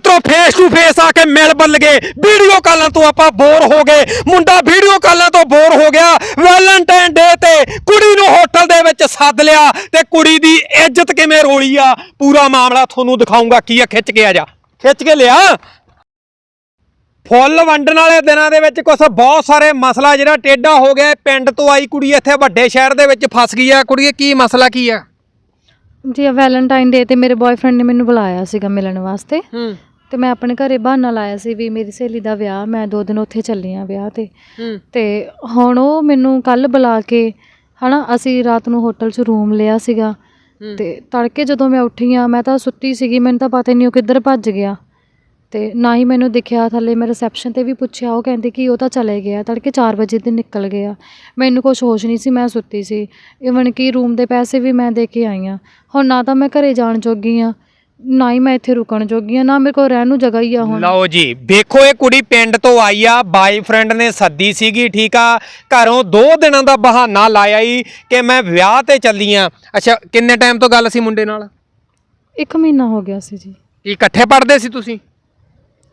ਮਿੱਤਰੋ face to face ਆ ਕੇ ਮਿਲ ਬੱਲ ਗਏ। ਵੀਡੀਓ ਕਾਲਾਂ ਤੋਂ ਆਪਾਂ ਬੋਰ ਹੋ ਗਏ। ਮੁੰਡਾ ਵੀਡੀਓ ਕਾਲਾਂ ਤੋਂ ਬੋਰ ਹੋ ਗਿਆ। ਵੈਲੈਂਟਾਈਨ ਡੇ ਤੇ ਕੁੜੀ ਨੂੰ ਹੋਟਲ ਦੇ ਵਿੱਚ ਸੱਦ ਲਿਆ ਤੇ ਕੁੜੀ ਦੀ ਇੱਜ਼ਤ ਕਿਵੇਂ ਰੋਲੀ ਆ? ਪੂਰਾ ਮਾਮਲਾ ਤੁਹਾਨੂੰ ਦਿਖਾਉਂਗਾ। ਕੀ ਆ? ਖਿੱਚ ਕੇ ਆ ਜਾ। ਖਿੱਚ ਕੇ ਲਿਆ। ਫੁੱਲ ਵੰਡਣ ਵਾਲੇ ਦਿਨਾਂ ਦੇ ਵਿੱਚ ਕੁਛ ਬਹੁਤ ਸਾਰੇ ਮਸਲਾ ਜਿਹੜਾ ਟੇਢਾ ਹੋ ਗਿਆ। ਪਿੰਡ ਤੋਂ ਆਈ ਕੁੜੀ ਇੱਥੇ ਵੱਡੇ ਸ਼ਹਿਰ ਦੇ ਵਿੱਚ ਫਸ ਗਈ ਆ। ਕੁੜੀਏ ਕੀ ਮਸਲਾ ਕੀ ਆ? ਜੀ ਵੈਲੈਂਟਾਈਨ ਡੇ ਤੇ ਮੇਰੇ ਬॉयਫ੍ਰੈਂਡ ਨੇ ਮੈਨੂੰ ਬੁਲਾਇਆ ਸੀਗਾ ਮਿਲਣ ਵਾਸਤੇ। ਹੂੰ। ਤੇ ਮੈਂ ਆਪਣੇ ਘਰੇ ਬਹਾਨਾ ਲਾਇਆ ਸੀ ਵੀ ਮੇਰੀ ਸਹੇਲੀ ਦਾ ਵਿਆਹ ਮੈਂ ਦੋ ਦਿਨ ਉੱਥੇ ਚੱਲੀ ਆ ਵਿਆਹ ਤੇ। ਹੂੰ। ਤੇ ਹੁਣ ਉਹ ਮੈਨੂੰ ਕੱਲ ਬੁਲਾ ਕੇ ਹਨਾ ਅਸੀਂ ਰਾਤ ਨੂੰ ਹੋਟਲ 'ਚ ਰੂਮ ਲਿਆ ਸੀਗਾ। ਤੇ ਤੜਕੇ ਜਦੋਂ ਮੈਂ ਉੱਠੀ ਆ ਮੈਂ ਤਾਂ ਸੁੱਤੀ ਸੀਗੀ ਮੈਨੂੰ ਤਾਂ ਪਤਾ ਹੀ ਨਹੀਂ ਉਹ ਕਿੱਧਰ ਭੱਜ ਗਿਆ। ਤੇ ਨਾ ਹੀ ਮੈਨੂੰ ਦਿਖਿਆ ਥੱਲੇ ਮੈਂ ਰਿਸੈਪਸ਼ਨ ਤੇ ਵੀ ਪੁੱਛਿਆ ਉਹ ਕਹਿੰਦੇ ਕਿ ਉਹ ਤਾਂ ਚਲੇ ਗਿਆ ਤੜਕੇ 4 ਵਜੇ ਤੇ ਨਿਕਲ ਗਿਆ। ਮੈਨੂੰ ਕੁਝ ਹੋਸ਼ ਨਹੀਂ ਸੀ ਮੈਂ ਸੁੱਤੀ ਸੀ। ਇਵਨ ਕਿ ਰੂਮ ਦੇ ਪੈਸੇ ਵੀ ਮੈਂ ਦੇ ਕੇ ਆਈ ਆ। ਹੁਣ ਨਾ ਤਾਂ ਮੈਂ ਘਰੇ ਜਾਣ ਜੋਗੀ ਆ ਨਾ ਹੀ ਮੈਂ ਇੱਥੇ ਰੁਕਣ ਜੋਗੀ ਆ ਨਾ ਮੇਰੇ ਕੋਲ ਰਹਿਣ ਨੂੰ ਜਗ੍ਹਾ ਹੀ ਆ ਹੁਣ। ਲਓ ਜੀ ਵੇਖੋ ਇਹ ਕੁੜੀ ਪਿੰਡ ਤੋਂ ਆਈ ਆ ਬਾਈਫ੍ਰੈਂਡ ਨੇ ਸੱਦੀ ਸੀਗੀ ਠੀਕ ਆ। ਘਰੋਂ ਦੋ ਦਿਨਾਂ ਦਾ ਬਹਾਨਾ ਲਾਇਆ ਈ ਕਿ ਮੈਂ ਵਿਆਹ ਤੇ ਚੱਲੀ ਆ। ਅੱਛਾ ਕਿੰਨੇ ਟਾਈਮ ਤੋਂ ਗੱਲ ਸੀ ਮੁੰਡੇ ਨਾਲ? ਇੱਕ ਮਹੀਨਾ ਹੋ ਗਿਆ ਸੀ ਜੀ। ਕੀ ਇਕੱਠੇ ਪੜ੍ਹਦੇ ਸੀ ਤੁਸੀਂ?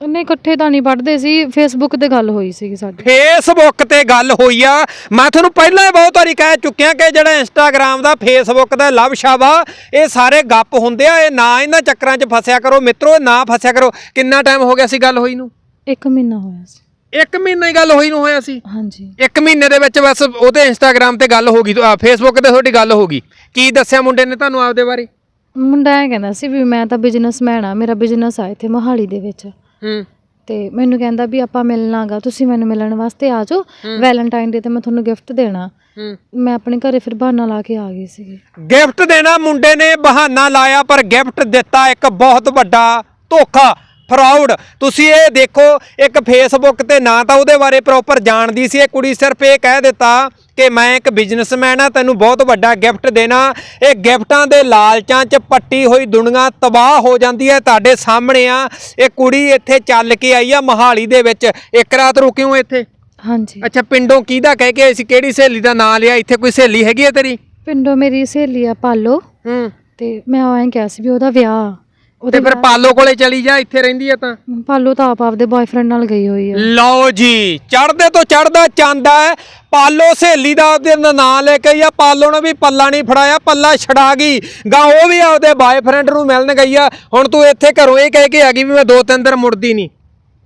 ਨਹੀਂ ਇਕੱਠੇ ਤਾਂ ਨਹੀਂ ਪੜ੍ਹਦੇ ਸੀ ਫੇਸਬੁੱਕ ਤੇ ਗੱਲ ਹੋਈ ਸੀਗੀ ਸਾਡੀ। ਫੇਸਬੁੱਕ ਤੇ ਗੱਲ ਹੋਈ ਆ। ਮੈਂ ਤੁਹਾਨੂੰ ਪਹਿਲਾਂ ਹੀ ਬਹੁਤ ਵਾਰੀ ਕਹਿ ਚੁੱਕਿਆ ਕਿ ਜਿਹੜਾ ਇੰਸਟਾਗ੍ਰam ਦਾ ਫੇਸਬੁੱਕ ਦਾ ਲਵ ਸ਼ਬ ਆ ਇਹ ਸਾਰੇ ਗੱਪ ਹੁੰਦੇ ਆ ਇਹ ਨਾ ਇਹਨਾਂ ਚੱਕਰਾਂ 'ਚ ਫਸਿਆ ਕਰੋ। ਮਿੱਤਰੋ ਨਾ ਫਸਿਆ ਕਰੋ। ਕਿੰਨਾ ਟਾਈਮ ਹੋ ਗਿਆ ਸੀ ਗੱਲ ਹੋਈ ਨੂੰ? ਇੱਕ ਮਹੀਨਾ ਹੋਇਆ ਸੀ। ਇੱਕ ਮਹੀਨਾ ਹੀ ਗੱਲ ਹੋਈ ਨੂੰ ਹੋਇਆ ਸੀ? ਹਾਂਜੀ। ਇੱਕ ਮਹੀਨੇ ਦੇ ਵਿੱਚ ਬਸ ਉਹਦੇ ਇੰਸਟਾਗ੍ਰam ਤੇ ਗੱਲ ਹੋ ਗਈ ਫੇਸਬੁੱਕ ਤੇ ਤੁਹਾਡੀ ਗੱਲ ਹੋ ਗਈ। ਕੀ ਦੱਸਿਆ ਮੁੰਡੇ ਨੇ ਤੁਹਾਨੂੰ ਆਪਦੇ ਬਾਰੇ? ਮੁੰਡਾ ਇਹ ਕਹਿੰਦਾ ਸੀ ਵੀ ਮੈਂ ਤਾਂ ਬਿਜ਼ਨਸਮੈਨ ਆ ਮੇਰਾ ਬਿਜ਼ਨਸ ਆ ਇੱਥੇ ਮੋਹਾਲੀ ਦੇ ਵਿੱਚ। ਹੂੰ। ਤੇ ਮੈਨੂੰ ਕਹਿੰਦਾ ਵੀ ਆਪਾਂ ਮਿਲਣਾਗਾ ਤੁਸੀਂ ਮੈਨੂੰ ਮਿਲਣ ਵਾਸਤੇ ਆ ਜਾਓ। ਵੈਲੈਂਟਾਈਨ ਡੇ ਤੇ ਮੈਂ ਤੁਹਾਨੂੰ ਗਿਫਟ ਦੇਣਾ। ਹੂੰ। ਮੈਂ ਆਪਣੇ ਘਰੇ ਫਿਰ ਬਹਾਨਾ ਲਾ ਕੇ ਆ ਗਈ ਸੀਗੀ। ਗਿਫਟ ਦੇਣਾ ਮੁੰਡੇ ਨੇ ਬਹਾਨਾ ਲਾਇਆ ਪਰ ਗਿਫਟ ਦਿੱਤਾ ਇੱਕ ਬਹੁਤ ਵੱਡਾ ਧੋਖਾ। ਫਰਾਡ ਤੁਸੀਂ ਇਹ ਦੇਖੋ ਇੱਕ ਫੇਸਬੁੱਕ ਤੇ ਨਾ ਤਾਂ ਉਹਦੇ ਬਾਰੇ ਪ੍ਰੋਪਰ ਜਾਣਦੀ ਸੀ। ਇਹ ਕੁੜੀ ਸਿਰਫ ਇਹ ਕਹਿ ਦਿੱਤਾ ਕਿ ਮੈਂ ਇੱਕ ਬਿਜ਼ਨਸਮੈਨ ਆ ਤੈਨੂੰ ਬਹੁਤ ਵੱਡਾ ਗਿਫਟ ਦੇਣਾ। ਇਹ ਗਿਫਟਾਂ ਦੇ ਲਾਲਚਾਂ 'ਚ ਪੱਟੀ ਹੋਈ ਦੁਨੀਆ ਤਬਾਹ ਹੋ ਜਾਂਦੀ ਹੈ ਤੁਹਾਡੇ ਸਾਹਮਣੇ ਆ। ਇਹ ਕੁੜੀ ਇੱਥੇ ਚੱਲ ਕੇ ਆਈ ਆ ਮਹਾਲੀ ਦੇ ਵਿੱਚ। ਇੱਕ ਰਾਤ ਰੁਕਿਓ ਇੱਥੇ। ਹਾਂਜੀ। ਅੱਛਾ ਪਿੰਡੋਂ ਕਿਹਦਾ ਕਹਿ ਕੇ ਆਈ ਸੀ? ਕਿਹੜੀ ਸਹੇਲੀ ਦਾ ਨਾਂ ਲਿਆ? ਇੱਥੇ ਕੋਈ ਸਹੇਲੀ ਹੈਗੀ ਹੈ ਤੇਰੀ? ਪਿੰਡੋਂ ਮੇਰੀ ਸਹੇਲੀ ਆ ਪਾਲੋ। ਹੂੰ। ਤੇ ਮੈਂ ਐਂ ਕਿਹਾ ਸੀ ਵੀ ਉਹਦਾ ਵਿਆਹ ਆ। ਤੇ ਫਿਰ ਪਾਲੋ ਕੋਲੇ ਚਲੀ ਜਾ ਇੱਥੇ ਰਹਿੰਦੀ ਆ ਤਾਂ। ਪਾਲੋ ਤਾਂ ਆਪ ਆਪਦੇ ਬॉयਫ੍ਰੈਂਡ ਨਾਲ ਗਈ ਹੋਈ ਆ। ਲਓ ਜੀ ਚੜਦੇ ਤੋਂ ਚੜਦਾ ਚੰਦ ਹੈ। ਪਾਲੋ ਸਹੇਲੀ ਦਾ ਉਹਦੇ ਨਾਂ ਲੈ ਕੇ ਆ। ਪਾਲੋ ਨੇ ਵੀ ਪੱਲਾ ਨਹੀਂ ਫੜਾਇਆ ਪੱਲਾ ਛਡਾ ਗਈ। ਗਾ ਉਹ ਵੀ ਆਪਦੇ ਬਾਏਫ੍ਰੈਂਡ ਨੂੰ ਮਿਲਣ ਗਈ ਆ। ਹੁਣ ਤੂੰ ਇੱਥੇ ਘਰੋਂ ਇਹ ਕਹਿ ਕੇ ਆ ਗਈ ਵੀ ਮੈਂ ਦੋ ਤਿੰਨ ਦਿਨ ਮੁੜਦੀ ਨਹੀਂ।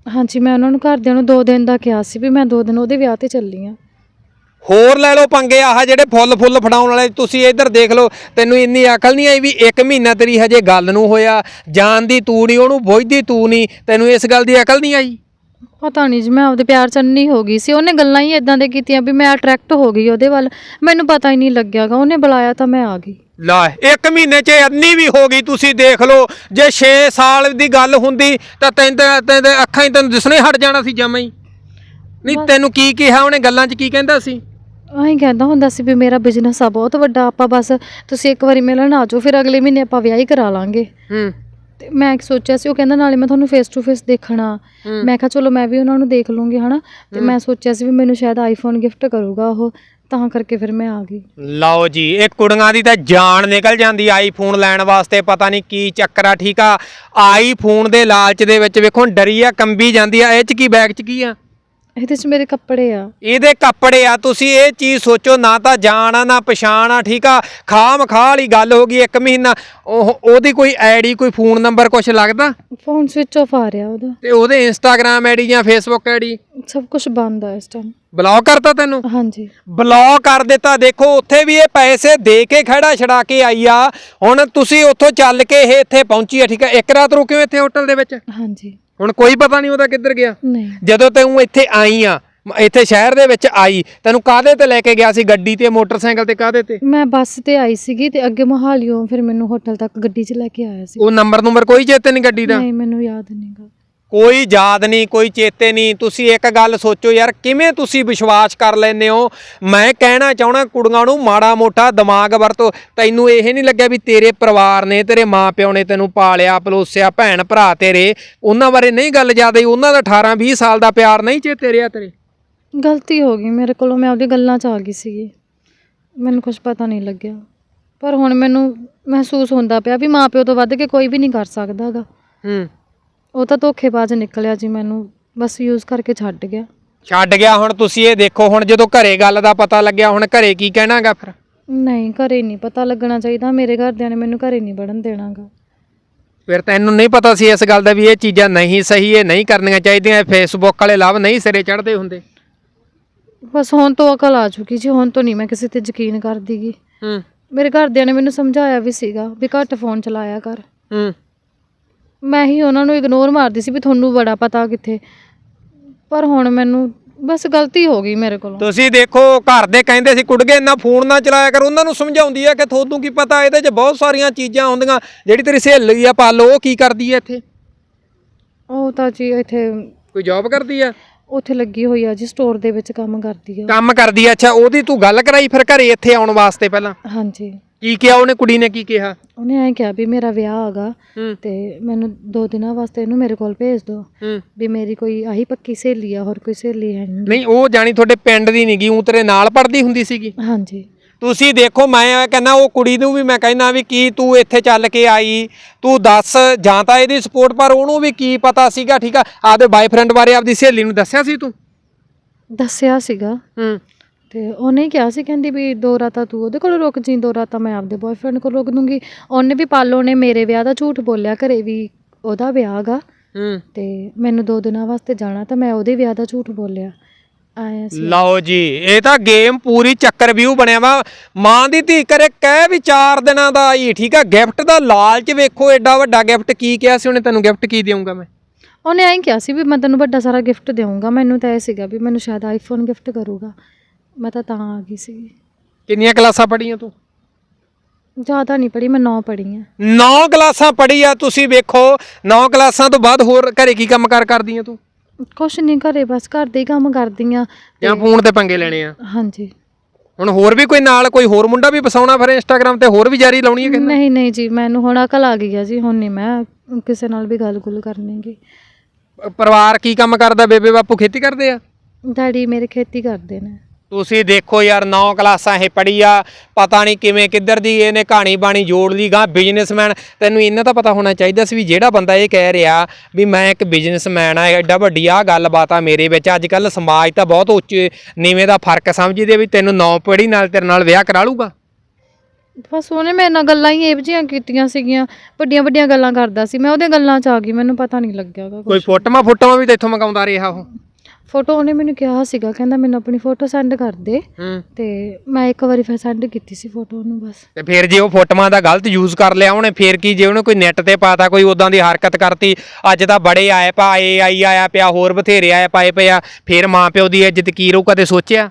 ਹਾਂਜੀ ਮੈਂ ਉਹਨਾਂ ਨੂੰ ਘਰਦਿਆਂ ਨੂੰ 2 ਦਿਨ ਦਾ ਕਿਹਾ ਸੀ ਵੀ ਮੈਂ 2 ਦਿਨ ਉਹਦੇ ਵਿਆਹ ਤੇ ਚੱਲੀ ਆ। ਹੋਰ ਲੈ ਲਓ ਪੰਗੇ ਆਹ ਜਿਹੜੇ ਫੁੱਲ ਫੁੱਲ ਫੜਾਉਣ ਵਾਲੇ ਤੁਸੀਂ ਇੱਧਰ ਦੇਖ ਲਓ ਤੈਨੂੰ ਇੰਨੀ ਅਕਲ ਨਹੀਂ ਆਈ ਵੀ ਇੱਕ ਮਹੀਨਾ ਤੇਰੀ ਹਜੇ ਗੱਲ ਨੂੰ ਹੋਇਆ ਜਾਣ ਦੀ ਤੂੰ ਨਹੀਂ ਉਹਨੂੰ ਬੁੱਝਦੀ ਤੂੰ ਨਹੀਂ ਤੈਨੂੰ ਇਸ ਗੱਲ ਦੀ ਅਕਲ ਨਹੀਂ ਆਈ? ਪਤਾ ਨਹੀਂ ਜੀ ਮੈਂ ਆਪਦੇ ਪਿਆਰ ਚ ਅੰਨੀ ਹੋ ਗਈ ਸੀ ਉਹਨੇ ਗੱਲਾਂ ਹੀ ਇਦਾਂ ਦੇ ਕੀਤੀਆਂ ਵੀ ਮੈਂ ਅਟਰੈਕਟ ਹੋ ਗਈ ਉਹਦੇ ਵੱਲ ਮੈਨੂੰ ਪਤਾ ਹੀ ਨਹੀਂ ਲੱਗਿਆਗਾ ਉਹਨੇ ਬੁਲਾਇਆ ਤਾਂ ਮੈਂ ਆ ਗਈ। ਲੈ ਇੱਕ ਮਹੀਨੇ 'ਚ ਅੰਨੀ ਵੀ ਹੋ ਗਈ ਤੁਸੀਂ ਦੇਖ ਲਓ ਜੇ 6 ਸਾਲ ਦੀ ਗੱਲ ਹੁੰਦੀ ਤਾਂ ਤੈਨੂੰ ਤਾਂ- ਤੈਨੂੰ ਅੱਖਾਂ ਹੀ ਤੈਨੂੰ ਦਿਸਣੇ ਹਟ ਜਾਣਾ ਸੀ ਜਮਾਂ ਹੀ। ਨਹੀਂ ਤੈਨੂੰ ਕੀ ਕਿਹਾ ਉਹਨੇ ਗੱਲਾਂ 'ਚ ਕੀ ਕਹਿੰਦਾ ਸੀ? ਆਹੀਂ ਕਹਿੰਦਾ ਹੁੰਦਾ ਸੀ ਵੀ ਮੇਰਾ ਬਿਜ਼ਨਸ ਆ ਬਹੁਤ ਵੱਡਾ ਆਪਾਂ ਬਸ ਤੁਸੀਂ ਇੱਕ ਵਾਰੀ ਮਿਲਣ ਆ ਜਾਓ ਫਿਰ ਅਗਲੇ ਮਹੀਨੇ ਆਪਾਂ ਵਿਆਹ ਹੀ ਕਰਾ ਲਾਂਗੇ। ਹੂੰ। ਤੇ ਮੈਂ ਸੋਚਿਆ ਸੀ ਉਹ ਕਹਿੰਦਾ ਨਾਲੇ ਮੈਂ ਤੁਹਾਨੂੰ ਫੇਸ ਟੂ ਫੇਸ ਦੇਖਣਾ। ਮੈਂ ਕਿਹਾ ਚਲੋ ਮੈਂ ਵੀ ਉਹਨਾਂ ਨੂੰ ਦੇਖ ਲੂੰਗੀ ਹਨਾ? ਤੇ ਮੈਂ ਸੋਚਿਆ ਸੀ ਵੀ ਮੈਨੂੰ ਸ਼ਾਇਦ ਆਈਫੋਨ ਗਿਫਟ ਕਰੂਗਾ ਉਹ ਤਾਂ ਕਰਕੇ ਫਿਰ ਮੈਂ ਆ ਗਈ। ਲਓ ਜੀ ਇਹ ਕੁੜੀਆਂ ਦੀ ਤਾਂ ਜਾਨ ਨਿਕਲ ਜਾਂਦੀ ਆਈਫੋਨ ਲੈਣ ਵਾਸਤੇ ਪਤਾ ਨਹੀਂ ਕੀ ਚੱਕਰ ਆ ਠੀਕ ਆ? ਆਈਫੋਨ ਦੇ ਲਾਲਚ ਦੇ ਵਿੱਚ ਵੇਖੋ ਡਰੀ ਆ ਕੰਬੀ ਜਾਂਦੀ ਆ ਇਹ 'ਚ ਕੀ ਬੈਗ 'ਚ ਕੀ ਆ? ਇਹਦੇ 'ਚ ਮੇਰੇ ਕੱਪੜੇ ਆ। ਇਹਦੇ ਕੱਪੜੇ ਆ ਤੁਸੀਂ ਇਹ ਚੀਜ਼ ਸੋਚੋ ਨਾ ਤਾਂ ਜਾਣ ਆ ਨਾ ਪਛਾਣ ਆ ਠੀਕ ਆ? ਖਾਮ ਖਾ ਵਾਲੀ ਗੱਲ ਹੋ ਗਈ ਇੱਕ ਮਹੀਨਾ। ਉਹ ਉਹਦੀ ਕੋਈ ਆਈਡੀ ਕੋਈ ਫੋਨ ਨੰਬਰ ਕੁਝ ਲੱਗਦਾ? ਫੋਨ ਸਵਿਚ ਆਫ ਆ ਰਿਹਾ ਉਹਦਾ। ਤੇ ਉਹਦੇ ਇੰਸਟਾਗ੍ਰam ਆਈਡੀ ਜਾਂ ਫੇਸਬੁੱਕ ਆਈਡੀ? ਸਭ ਕੁਝ ਬੰਦ ਆ ਇਸ ਟਾਈਮ ਬਲੌਕ ਕਰਤਾ ਤੈਨੂੰ? ਹਾਂਜੀ। ਬਲੌਕ ਕਰ ਦਿੱਤਾ। ਦੇਖੋ ਉੱਥੇ ਵੀ ਇਹ ਪੈਸੇ ਦੇ ਕੇ ਖੜਾ ਛਡਾ ਕੇ ਆਈ ਆ। ਹੁਣ ਤੁਸੀਂ ਉੱਥੋਂ ਚੱਲ ਕੇ ਇਹ ਇੱਥੇ ਪਹੁੰਚੀ ਆ ਠੀਕ ਆ? ਇੱਕ ਰਾਤ ਰੁਕਿਓ ਇੱਥੇ ਹੋਟਲ ਦੇ ਵਿੱਚ? ਹਾਂਜੀ। ਹੁਣ ਕੋਈ ਪਤਾ ਨਹੀਂ ਉਹਦਾ ਕਿੱਧਰ ਗਿਆ। ਨਹੀਂ। ਜਦੋਂ ਤੈਨੂੰ ਇੱਥੇ ਆਈ ਆ ਮ- ਇੱਥੇ ਸ਼ਹਿਰ ਦੇ ਵਿੱਚ ਆਈ ਤੈਨੂੰ ਕਾਹਦੇ ਤੇ ਲੈ ਕੇ ਗਿਆ ਸੀ ਗੱਡੀ ਤੇ ਮੋਟਰਸਾਈਕਲ ਤੇ ਕਾਹਦੇ ਤੇ? ਮੈਂ ਬੱਸ ਤੇ ਆਈ ਸੀਗੀ ਤੇ ਅੱਗੇ ਮੋਹਾਲੀਓਂ ਫਿਰ ਮੈਨੂੰ ਹੋਟਲ ਤੱਕ ਗੱਡੀ 'ਚ ਲੈ ਕੇ ਆਇਆ ਸੀ। ਉਹ ਨੰਬਰ ਨੰਬਰ ਕੋਈ ਚੇਤੇ ਨਹੀਂ ਗੱਡੀ ਦਾ? ਨਹੀਂ ਮੈਨੂੰ ਯਾਦ ਨਹੀਂਗਾ ਕੋਈ ਯਾਦ ਨਹੀਂ ਕੋਈ ਚੇਤੇ ਨਹੀਂ। ਤੁਸੀਂ ਇੱਕ ਗੱਲ ਸੋਚੋ ਯਾਰ ਕਿਵੇਂ ਤੁਸੀਂ ਵਿਸ਼ਵਾਸ ਕਰ ਲੈਂਦੇ ਹੋ? ਮੈਂ ਕਹਿਣਾ ਚਾਹਣਾ ਕੁੜੀਆਂ ਨੂੰ ਮਾੜਾ ਮੋਟਾ ਦਿਮਾਗ ਵਰਤੋ। ਤੈਨੂੰ ਇਹ ਨਹੀਂ ਲੱਗਿਆ ਵੀ ਤੇਰੇ ਪਰਿਵਾਰ ਨੇ ਤੇਰੇ ਮਾਪਿਓ ਨੇ ਤੈਨੂੰ ਪਾਲਿਆ ਪਲੋਸਿਆ ਭੈਣ ਭਰਾ ਤੇਰੇ? ਉਹਨਾਂ ਬਾਰੇ ਨਹੀਂ ਗੱਲ ਆਈ ਉਹਨਾਂ ਦਾ 18 20 ਸਾਲ ਦਾ ਪਿਆਰ ਨਹੀਂ ਚੇਤੇ ਰਿਹਾ ਤੇਰੇ? ਗਲਤੀ ਹੋ ਗਈ ਮੇਰੇ ਕੋਲੋਂ। ਮੈਂ ਆਪਦੀ ਗੱਲਾਂ 'ਚ ਆ ਗਈ ਸੀਗੀ। ਮੈਨੂੰ ਕੁਝ ਪਤਾ ਨਹੀਂ ਲੱਗਿਆ। ਪਰ ਹੁਣ ਮੈਨੂੰ ਮਹਿਸੂਸ ਹੁੰਦਾ ਪਿਆ ਵੀ ਮਾਪਿਓ ਤੋਂ ਵੱਧ ਕੇ ਕੋਈ ਵੀ ਨਹੀਂ ਕਰ ਸਕਦਾਗਾ ਹੂੰ। ਉਹ ਤਾਂ ਧੋਖੇਬਾਜ਼ ਨਿਕਲਿਆ ਜੀ ਮੈਨੂੰ ਬਸ ਯੂਜ਼ ਕਰਕੇ ਛੱਡ ਗਿਆ। ਛੱਡ ਗਿਆ ਹੁਣ ਤੁਸੀਂ ਇਹ ਦੇਖੋ ਹੁਣ ਜਦੋਂ ਘਰੇ ਗੱਲ ਦਾ ਪਤਾ ਲੱਗਿਆ ਹੁਣ ਘਰੇ ਕੀ ਕਹਿਣਾਗਾ ਫਿਰ? ਨਹੀਂ ਘਰੇ ਨਹੀਂ ਪਤਾ ਲੱਗਣਾ ਚਾਹੀਦਾ ਮੇਰੇ ਘਰਦਿਆਂ ਨੇ ਮੈਨੂੰ ਘਰੇ ਨਹੀਂ ਵੜਨ ਦੇਣਾਗਾ। ਫਿਰ ਤੈਨੂੰ ਨਹੀਂ ਪਤਾ ਸੀ ਇਸ ਗੱਲ ਦਾ ਵੀ ਇਹ ਚੀਜ਼ਾਂ ਨਹੀਂ ਸਹੀ ਇਹ ਨਹੀਂ ਕਰਨੀਆਂ ਚਾਹੀਦੀਆਂ ਫੇਸਬੁੱਕ ਵਾਲੇ ਲਵ ਨਹੀਂ ਸਿਰੇ ਚੜਦੇ ਹੁੰਦੇ। ਬਸ ਹੁਣ ਤੋਂ ਅਕਲ ਆ ਚੁੱਕੀ ਜੀ ਹੁਣ ਤੋਂ ਨਹੀਂ ਮੈਂ ਕਿਸੇ ਤੇ ਯਕੀਨ ਕਰਦੀਗੀ ਹੂੰ। ਮੇਰੇ ਘਰਦਿਆਂ ਨੇ ਮੈਨੂੰ ਸਮਝਾਇਆ ਵੀ ਸੀਗਾ ਵੀ ਘੱਟ ਫੋਨ ਚਲਾਇਆ ਕਰ। ਹੂੰ। ਮੈਂ ਹੀ ਉਹਨਾਂ ਨੂੰ ਇਗਨੋਰ ਮਾਰਦੀ ਸੀ ਵੀ ਤੁਹਾਨੂੰ ਬੜਾ ਪਤਾ ਕਿੱਥੇ। ਪਰ ਹੁਣ ਮੈਨੂੰ ਬਸ ਗਲਤੀ ਹੋ ਗਈ ਮੇਰੇ ਕੋਲੋਂ। ਤੁਸੀਂ ਦੇਖੋ ਘਰ ਦੇ ਕਹਿੰਦੇ ਸੀ ਕੁੜਗੇ ਇੰਨਾ ਫੋਨ ਨਾ ਚਲਾਇਆ ਕਰ। ਉਹਨਾਂ ਨੂੰ ਸਮਝਾਉਂਦੀ ਆ ਕਿ ਤੁਹਾਨੂੰ ਕੀ ਪਤਾ ਇਹਦੇ 'ਚ ਬਹੁਤ ਸਾਰੀਆਂ ਚੀਜ਼ਾਂ ਹੁੰਦੀਆਂ। ਜਿਹੜੀ ਤੇਰੀ ਸਹੇਲੀ ਆ ਪਾਲੋ ਉਹ ਕੀ ਕਰਦੀ ਆ ਇੱਥੇ? ਉਹ ਤਾਂ ਜੀ ਇੱਥੇ ਕੋਈ ਜੌਬ ਕਰਦੀ ਆ? ਉੱਥੇ ਲੱਗੀ ਹੋਈ ਆ ਜੀ ਸਟੋਰ ਦੇ ਵਿੱਚ ਕੰਮ ਕਰਦੀ ਆ। ਕੰਮ ਕਰਦੀ ਆ। ਅੱਛਾ ਉਹਦੀ ਤੂੰ ਗੱਲ ਕਰਾਈ ਫਿਰ ਘਰੇ ਇੱਥੇ ਆਉਣ ਵਾਸਤੇ ਪਹਿਲਾਂ? ਹਾਂਜੀ। ਕੀ ਕਿਹਾ ਉਹਨੇ? ਕੁੜੀ ਨੇ ਕੀ ਕਿਹਾ? ਉਹਨੇ ਐਂ ਕਿਹਾ ਵੀ ਮੇਰਾ ਵਿਆਹ ਹੂੰ। ਤੇ ਮੈਨੂੰ ਦੋ ਦਿਨਾਂ ਵਾਸਤੇ ਇਹਨੂੰ ਮੇਰੇ ਕੋਲ ਭੇਜ ਦਿਓ ਹੂੰ। ਵੀ ਮੇਰੀ ਕੋਈ ਆਹੀ ਪੱਕੀ ਸਹੇਲੀ ਆ ਹੋਰ ਕੋਈ ਸਹੇਲੀ ਹੈ ਨਹੀਂ। ਨਹੀਂ ਉਹ ਜਾਣੀ ਤੁਹਾਡੇ ਪਿੰਡ ਦੀ ਨਹੀਂਗੀ ਉਹ ਤੇਰੇ ਨਾਲ ਪੜਦੀ ਹੁੰਦੀ ਸੀਗੀ? ਹਾਂਜੀ। ਤੁਸੀਂ ਦੇਖੋ ਮੈਂ ਕਹਿੰਦਾ ਉਹ ਕੁੜੀ ਨੂੰ ਵੀ ਮੈਂ ਕਹਿੰਦਾ ਵੀ ਕੀ ਤੂੰ ਇੱਥੇ ਚੱਲ ਕੇ ਆਈ ਤੂੰ ਦੱਸ ਜਾਂ ਤਾਂ ਇਹਦੀ ਸਪੋਰਟ ਪਰ ਉਹਨੂੰ ਵੀ ਕੀ ਪਤਾ ਸੀਗਾ ਠੀਕ ਆ? ਆਪਦੇ ਬਾਏਫ੍ਰੈਂਡ ਬਾਰੇ ਆਪਦੀ ਸਹੇਲੀ ਨੂੰ ਦੱਸਿਆ ਸੀ ਤੂੰ? ਦੱਸਿਆ ਸੀਗਾ। ਹੂੰ। ਤੇ ਉਹਨੇ ਕਿਹਾ ਸੀ ਕਹਿੰਦੀ ਵੀ ਦੋ ਰਾਤਾਂ ਤੂੰ ਉਹਦੇ ਕੋਲ ਰੁਕ ਜੀ ਦੋ ਰਾਤਾਂ ਮੈਂ ਆਪਦੇ ਬॉयਫ੍ਰੈਂਡ ਕੋਲ ਰੁਕ ਦੂੰਗੀ। ਉਹਨੇ ਵੀ ਪਾਲੋ ਨੇ ਮੇਰੇ ਵਿਆਹ ਦਾ ਝੂਠ ਬੋਲਿਆ ਘਰੇ ਵੀ ਉਹਦਾ ਵਿਆਹ ਹੈਗਾ ਹੂੰ। ਤੇ ਮੈਨੂੰ ਦੋ ਦਿਨਾਂ ਵਾਸਤੇ ਜਾਣਾ ਤਾਂ ਮੈਂ ਉਹਦੇ ਵਿਆਹ ਦਾ ਝੂਠ ਬੋਲਿਆ। ਆਇਆ ਸੀ ਲਓ ਜੀ ਇਹ ਤਾਂ ਗੇਮ ਪੂਰੀ ਚੱਕਰ ਵਿਊ ਬਣਿਆ ਵਾ। ਮਾਂ ਦੀ ਧੀ ਕਰੇ ਕਹਿ ਵੀ ਚਾਰ ਦਿਨਾਂ ਦਾ ਆਈ ਠੀਕ ਆ? ਗਿਫਟ ਦਾ ਲਾਲਚ ਵੇਖੋ ਐਡਾ ਵੱਡਾ ਗਿਫਟ ਕੀ ਕਿਹਾ ਸੀ ਉਹਨੇ? ਤੈਨੂੰ ਗਿਫਟ ਕੀ ਦੇਊਂਗਾ ਮੈਂ? ਉਹਨੇ ਐਂ ਕਿਹਾ ਸੀ ਵੀ ਮੈਂ ਤੈਨੂੰ ਵੱਡਾ ਸਾਰਾ ਗਿਫਟ ਦੇਵਾਂਗਾ ਮੈਨੂੰ ਤਾਂ ਇਹ ਸੀਗਾ ਵੀ ਮੈਨੂੰ ਸ਼ਾਇਦ ਆਈਫੋਨ ਗਿਫਟ ਕਰੂਗਾ। ਮੈਂ ਤਾਂ ਤਾਂ ਆ ਗਈ ਸੀ ਕਿੰਨੀਆਂ ਕਲਾਸਾਂ ਪੜ੍ਹੀਆਂ ਤੂੰ? ਜ਼ਿਆਦਾ ਨਹੀਂ ਪੜੀ ਮੈਂ ਨੌ ਪੜੀ ਆ ਨੌ ਕਲਾਸਾਂ ਪੜ੍ਹੀ ਆ ਤੁਸੀਂ ਵੇਖੋ ਨੌ ਕਲਾਸਾਂ ਤੋਂ ਬਾਅਦ ਹੋਰ ਘਰੇ ਕੀ ਕੰਮ ਕਾਰ ਕਰਦੀ ਆ ਤੂੰ? ਕੁਛ ਨਹੀਂ ਘਰੇ ਬਸ ਘਰ ਦੇ ਹੀ ਕੰਮ ਕਰਦੀ ਆ ਜਾਂ ਫੋਨ ਤੇ ਪੰਗੇ ਲੈਣੇ ਆ? ਹਾਂਜੀ। ਹੁਣ ਹੋਰ ਵੀ ਕੋਈ ਨਾਲ ਕੋਈ ਹੋਰ ਮੁੰਡਾ ਵੀ ਫਸਾਉਣਾ ਫਿਰ ਇੰਸਟਾਗ੍ਰam ਤੇ ਹੋਰ ਵੀ ਜਾਰੀ ਲਾਉਣੀ ਹੈ ਕਿ ਨਹੀਂ? ਨਹੀਂ ਜੀ ਮੈਨੂੰ ਹੁਣ ਅਕਲ ਆ ਗਈ ਆ ਜੀ ਹੁਣ ਨਹੀਂ ਮੈਂ ਕਿਸੇ ਨਾਲ ਵੀ ਗੱਲ-ਗੁੱਲ ਕਰਨੀਗੀ ਪਰਿਵਾਰ ਕੀ ਕੰਮ ਕਰਦਾ ਬੇਬੇ ਬਾਪੂ ਖੇਤੀ ਕਰਦੇ ਆ? ਡੈਡੀ ਮੇਰੇ ਖੇਤੀ ਕਰਦੇ ਨੇ। ਤੁਸੀਂ ਦੇਖੋ ਯਾਰ 9 ਕਲਾਸਾਂ ਇਹ ਪੜ੍ਹੀ ਆ ਪਤਾ ਨਹੀਂ ਕਿਵੇਂ ਕਿੱਧਰ ਦੀ ਇਹਨੇ ਕਹਾਣੀ ਬਾਣੀ ਜੋੜ ਲਈ ਗਾ ਬਿਜ਼ਨਸਮੈਨ ਤੈਨੂੰ ਇਹਨਾਂ ਤਾਂ ਪਤਾ ਹੋਣਾ ਚਾਹੀਦਾ ਸੀ ਵੀ ਜਿਹੜਾ ਬੰਦਾ ਇਹ ਕਹਿ ਰਿਹਾ ਵੀ ਮੈਂ ਇੱਕ ਬਿਜ਼ਨਸਮੈਨ ਆ ਐਡਾ ਵੱਡੀ ਆ ਗੱਲਬਾਤ ਆ ਮੇਰੇ ਵਿੱਚ ਅੱਜ ਕੱਲ ਸਮਾਜ ਤਾਂ ਬਹੁਤ ਉੱਚੇ ਨੀਵੇਂ ਦਾ ਫ਼ਰਕ ਸਮਝਦੇ ਵੀ ਤੈਨੂੰ ਨੌ ਪੜ੍ਹੀ ਨਾਲ ਤੇਰੇ ਨਾਲ ਵਿਆਹ ਕਰਾ ਲੂਗਾ ਬਸ ਉਹਨੇ ਮੇਰੇ ਨਾਲ ਗੱਲਾਂ ਹੀ ਇਹੋ ਜਿਹੀਆਂ ਕੀਤੀਆਂ ਸੀਗੀਆਂ ਵੱਡੀਆਂ ਵੱਡੀਆਂ ਗੱਲਾਂ ਕਰਦਾ ਸੀ ਮੈਂ ਉਹਦੇ ਗੱਲਾਂ 'ਚ ਆ ਗਈ ਮੈਨੂੰ ਪਤਾ ਨਹੀਂ ਲੱਗਿਆ ਕੋਈ ਫੋਟੋਆਂ ਫੋਟੋਆਂ ਵੀ ਤੇਥੋਂ ਮੰਗਾਉਂਦਾ ਰਿਹਾ ਉਹ। ਫੋਟੋ ਉਹਨੇ ਮੈਨੂੰ ਕਿਹਾ ਸੀਗਾ ਕਹਿੰਦਾ ਮੈਨੂੰ ਆਪਣੀ ਫੋਟੋ ਸੈਂਡ ਕਰ ਦੇ ਹੂੰ। ਤੇ ਮੈਂ ਇੱਕ ਵਾਰੀ ਫਿਰ ਸੈਂਡ ਕੀਤੀ ਸੀ ਫੋਟੋ ਉਹਨੂੰ ਬਸ। ਤੇ ਫਿਰ ਜੇ ਉਹ ਫੋਟੋਆਂ ਦਾ ਗਲਤ ਯੂਜ਼ ਕਰ ਲਿਆ ਉਹਨੇ ਫਿਰ ਕੀ ਜੇ ਉਹਨੇ ਕੋਈ ਨੈਟ ਤੇ ਪਾਤਾ ਕੋਈ ਉਦਾਂ ਦੀ ਹਰਕਤ ਕਰਤੀ ਅੱਜ ਤਾਂ ਬੜੇ ਆਏ ਪਾ ਆਈ ਆਇਆ ਪਿਆ ਹੋਰ ਬਥੇਰੇ ਆਏ ਪਾਏ ਪਿਆ ਫਿਰ ਮਾਂ ਪਿਓ ਦੀ ਇੱਜ਼ਤ ਕੀ ਰਹੂ ਕਦੇ ਸੋਚਿਆ?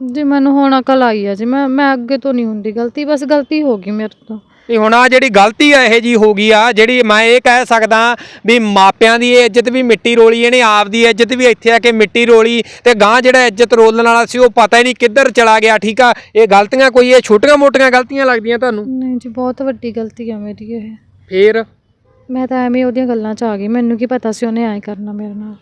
ਜੀ ਮੈਨੂੰ ਹੁਣ ਅਕਲ ਆਈ ਆ ਜੀ ਮੈਂ ਮੈਂ ਅੱਗੇ ਤੋਂ ਨਹੀਂ ਹੁੰਦੀ ਗਲਤੀ ਬਸ ਗਲਤੀ ਹੋ ਗਈ ਮੇਰੇ ਤੋਂ। ਵੀ ਹੁਣ ਆ ਜਿਹੜੀ ਗਲਤੀ ਆ ਇਹ ਜੀ ਹੋ ਗਈ ਆ ਜਿਹੜੀ ਮੈਂ ਇਹ ਕਹਿ ਸਕਦਾ ਵੀ ਮਾਪਿਆਂ ਦੀ ਇਹ ਇੱਜ਼ਤ ਵੀ ਮਿੱਟੀ ਰੋਲੀ ਇਹਨੇ ਆਪ ਦੀ ਇੱਜ਼ਤ ਵੀ ਇੱਥੇ ਆ ਕੇ ਮਿੱਟੀ ਰੋਲੀ ਤੇ ਗਾਂ ਜਿਹੜਾ ਇੱਜ਼ਤ ਰੋਲਣ ਵਾਲਾ ਸੀ ਉਹ ਪਤਾ ਹੀ ਨਹੀਂ ਕਿੱਧਰ ਚਲਾ ਗਿਆ ਠੀਕ ਆ? ਇਹ ਗਲਤੀਆਂ ਕੋਈ ਇਹ ਛੋਟੀਆਂ ਮੋਟੀਆਂ ਗਲਤੀਆਂ ਲੱਗਦੀਆਂ ਤੁਹਾਨੂੰ? ਨਹੀਂ ਜੀ ਬਹੁਤ ਵੱਡੀ ਗਲਤੀ ਆ ਮੇਰੀ ਇਹ। ਫੇਰ? ਮੈਂ ਤਾਂ ਐਵੇਂ ਉਹਦੀਆਂ ਗੱਲਾਂ 'ਚ ਆ ਗਈ ਮੈਨੂੰ ਕੀ ਪਤਾ ਸੀ ਉਹਨੇ ਐਂ ਕਰਨਾ ਮੇਰੇ ਨਾਲ।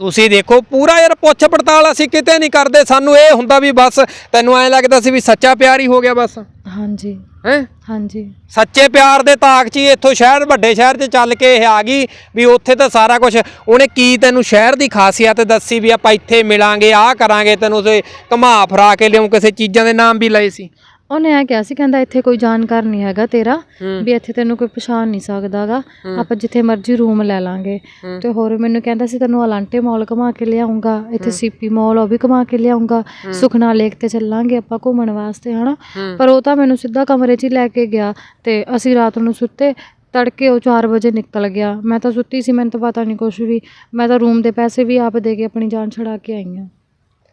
ਤੁਸੀਂ ਦੇਖੋ ਪੂਰਾ ਯਾਰ ਪੁੱਛ ਪੜਤਾਲ ਅਸੀਂ ਕਿਤੇ ਨਹੀਂ ਕਰਦੇ ਸਾਨੂੰ ਇਹ ਹੁੰਦਾ ਵੀ ਬਸ ਤੈਨੂੰ ਐਂ ਲੱਗਦਾ ਸੀ ਵੀ ਸੱਚਾ ਪਿਆਰ ਹੀ ਹੋ ਗਿਆ ਬਸ। ਹਾਂਜੀ। ਹੈ ਹਾਂਜੀ। ਸੱਚੇ ਪਿਆਰ ਦੇ ਤਾਕ 'ਚ ਹੀ ਇੱਥੋਂ ਸ਼ਹਿਰ ਵੱਡੇ ਸ਼ਹਿਰ 'ਚ ਚੱਲ ਕੇ ਇਹ ਆ ਗਈ ਵੀ ਉੱਥੇ ਤਾਂ ਸਾਰਾ ਕੁਝ ਉਹਨੇ ਕੀ ਤੈਨੂੰ ਸ਼ਹਿਰ ਦੀ ਖਾਸੀਅਤ ਦੱਸੀ ਵੀ ਆਪਾਂ ਇੱਥੇ ਮਿਲਾਂਗੇ ਆਹ ਕਰਾਂਗੇ ਤੈਨੂੰ ਤੇ ਘੁਮਾ ਫਰਾ ਕੇ ਲਿਆਉਂ ਕਿਸੇ ਚੀਜ਼ਾਂ ਦੇ ਨਾਮ ਵੀ ਲਏ ਸੀ? ਉਹਨੇ ਐ ਕਿਹਾ ਸੀ ਕਹਿੰਦਾ ਇੱਥੇ ਕੋਈ ਜਾਣਕਾਰ ਨਹੀਂ ਹੈਗਾ ਤੇਰਾ। ਵੀ ਇੱਥੇ ਤੈਨੂੰ ਕੋਈ ਪਛਾਣ ਨਹੀਂ ਸਕਦਾਗਾ। ਆਪਾਂ ਜਿੱਥੇ ਮਰਜ਼ੀ ਰੂਮ ਲੈ ਲਾਂਗੇ। ਤੇ ਹੋਰ ਮੈਨੂੰ ਕਹਿੰਦਾ ਸੀ ਤੈਨੂੰ ਅਲਾਂਟੇ ਮਾਲ ਘੁਮਾ ਕੇ ਲਿਆਉਂਗਾ ਇੱਥੇ ਸੀਪੀ ਮਾਲ ਉਹ ਵੀ ਘੁਮਾ ਕੇ ਲਿਆਉਂਗਾ ਸੁਖਨਾ ਲੇਕ ਤੇ ਚੱਲਾਂਗੇ ਆਪਾਂ ਘੁੰਮਣ ਵਾਸਤੇ ਹਨਾ। ਪਰ ਉਹ ਤਾਂ ਮੈਨੂੰ ਸਿੱਧਾ ਕਮਰੇ 'ਚ ਹੀ ਲੈ ਕੇ ਗਿਆ ਤੇ ਅਸੀਂ ਰਾਤ ਨੂੰ ਸੁੱਤੇ ਤੜਕੇ ਉਹ 4 ਵਜੇ ਨਿਕਲ ਗਿਆ। ਮੈਂ ਤਾਂ ਸੁੱਤੀ ਸੀ ਮੈਨੂੰ ਤਾਂ ਪਤਾ ਨਹੀਂ ਕੁਝ ਵੀ। ਮੈਂ ਤਾਂ ਰੂਮ ਦੇ ਪੈਸੇ ਵੀ ਆਪ ਦੇ ਕੇ ਆਪਣੀ ਜਾਨ ਛੁਡਾ ਕੇ ਆਈ ਹਾਂ।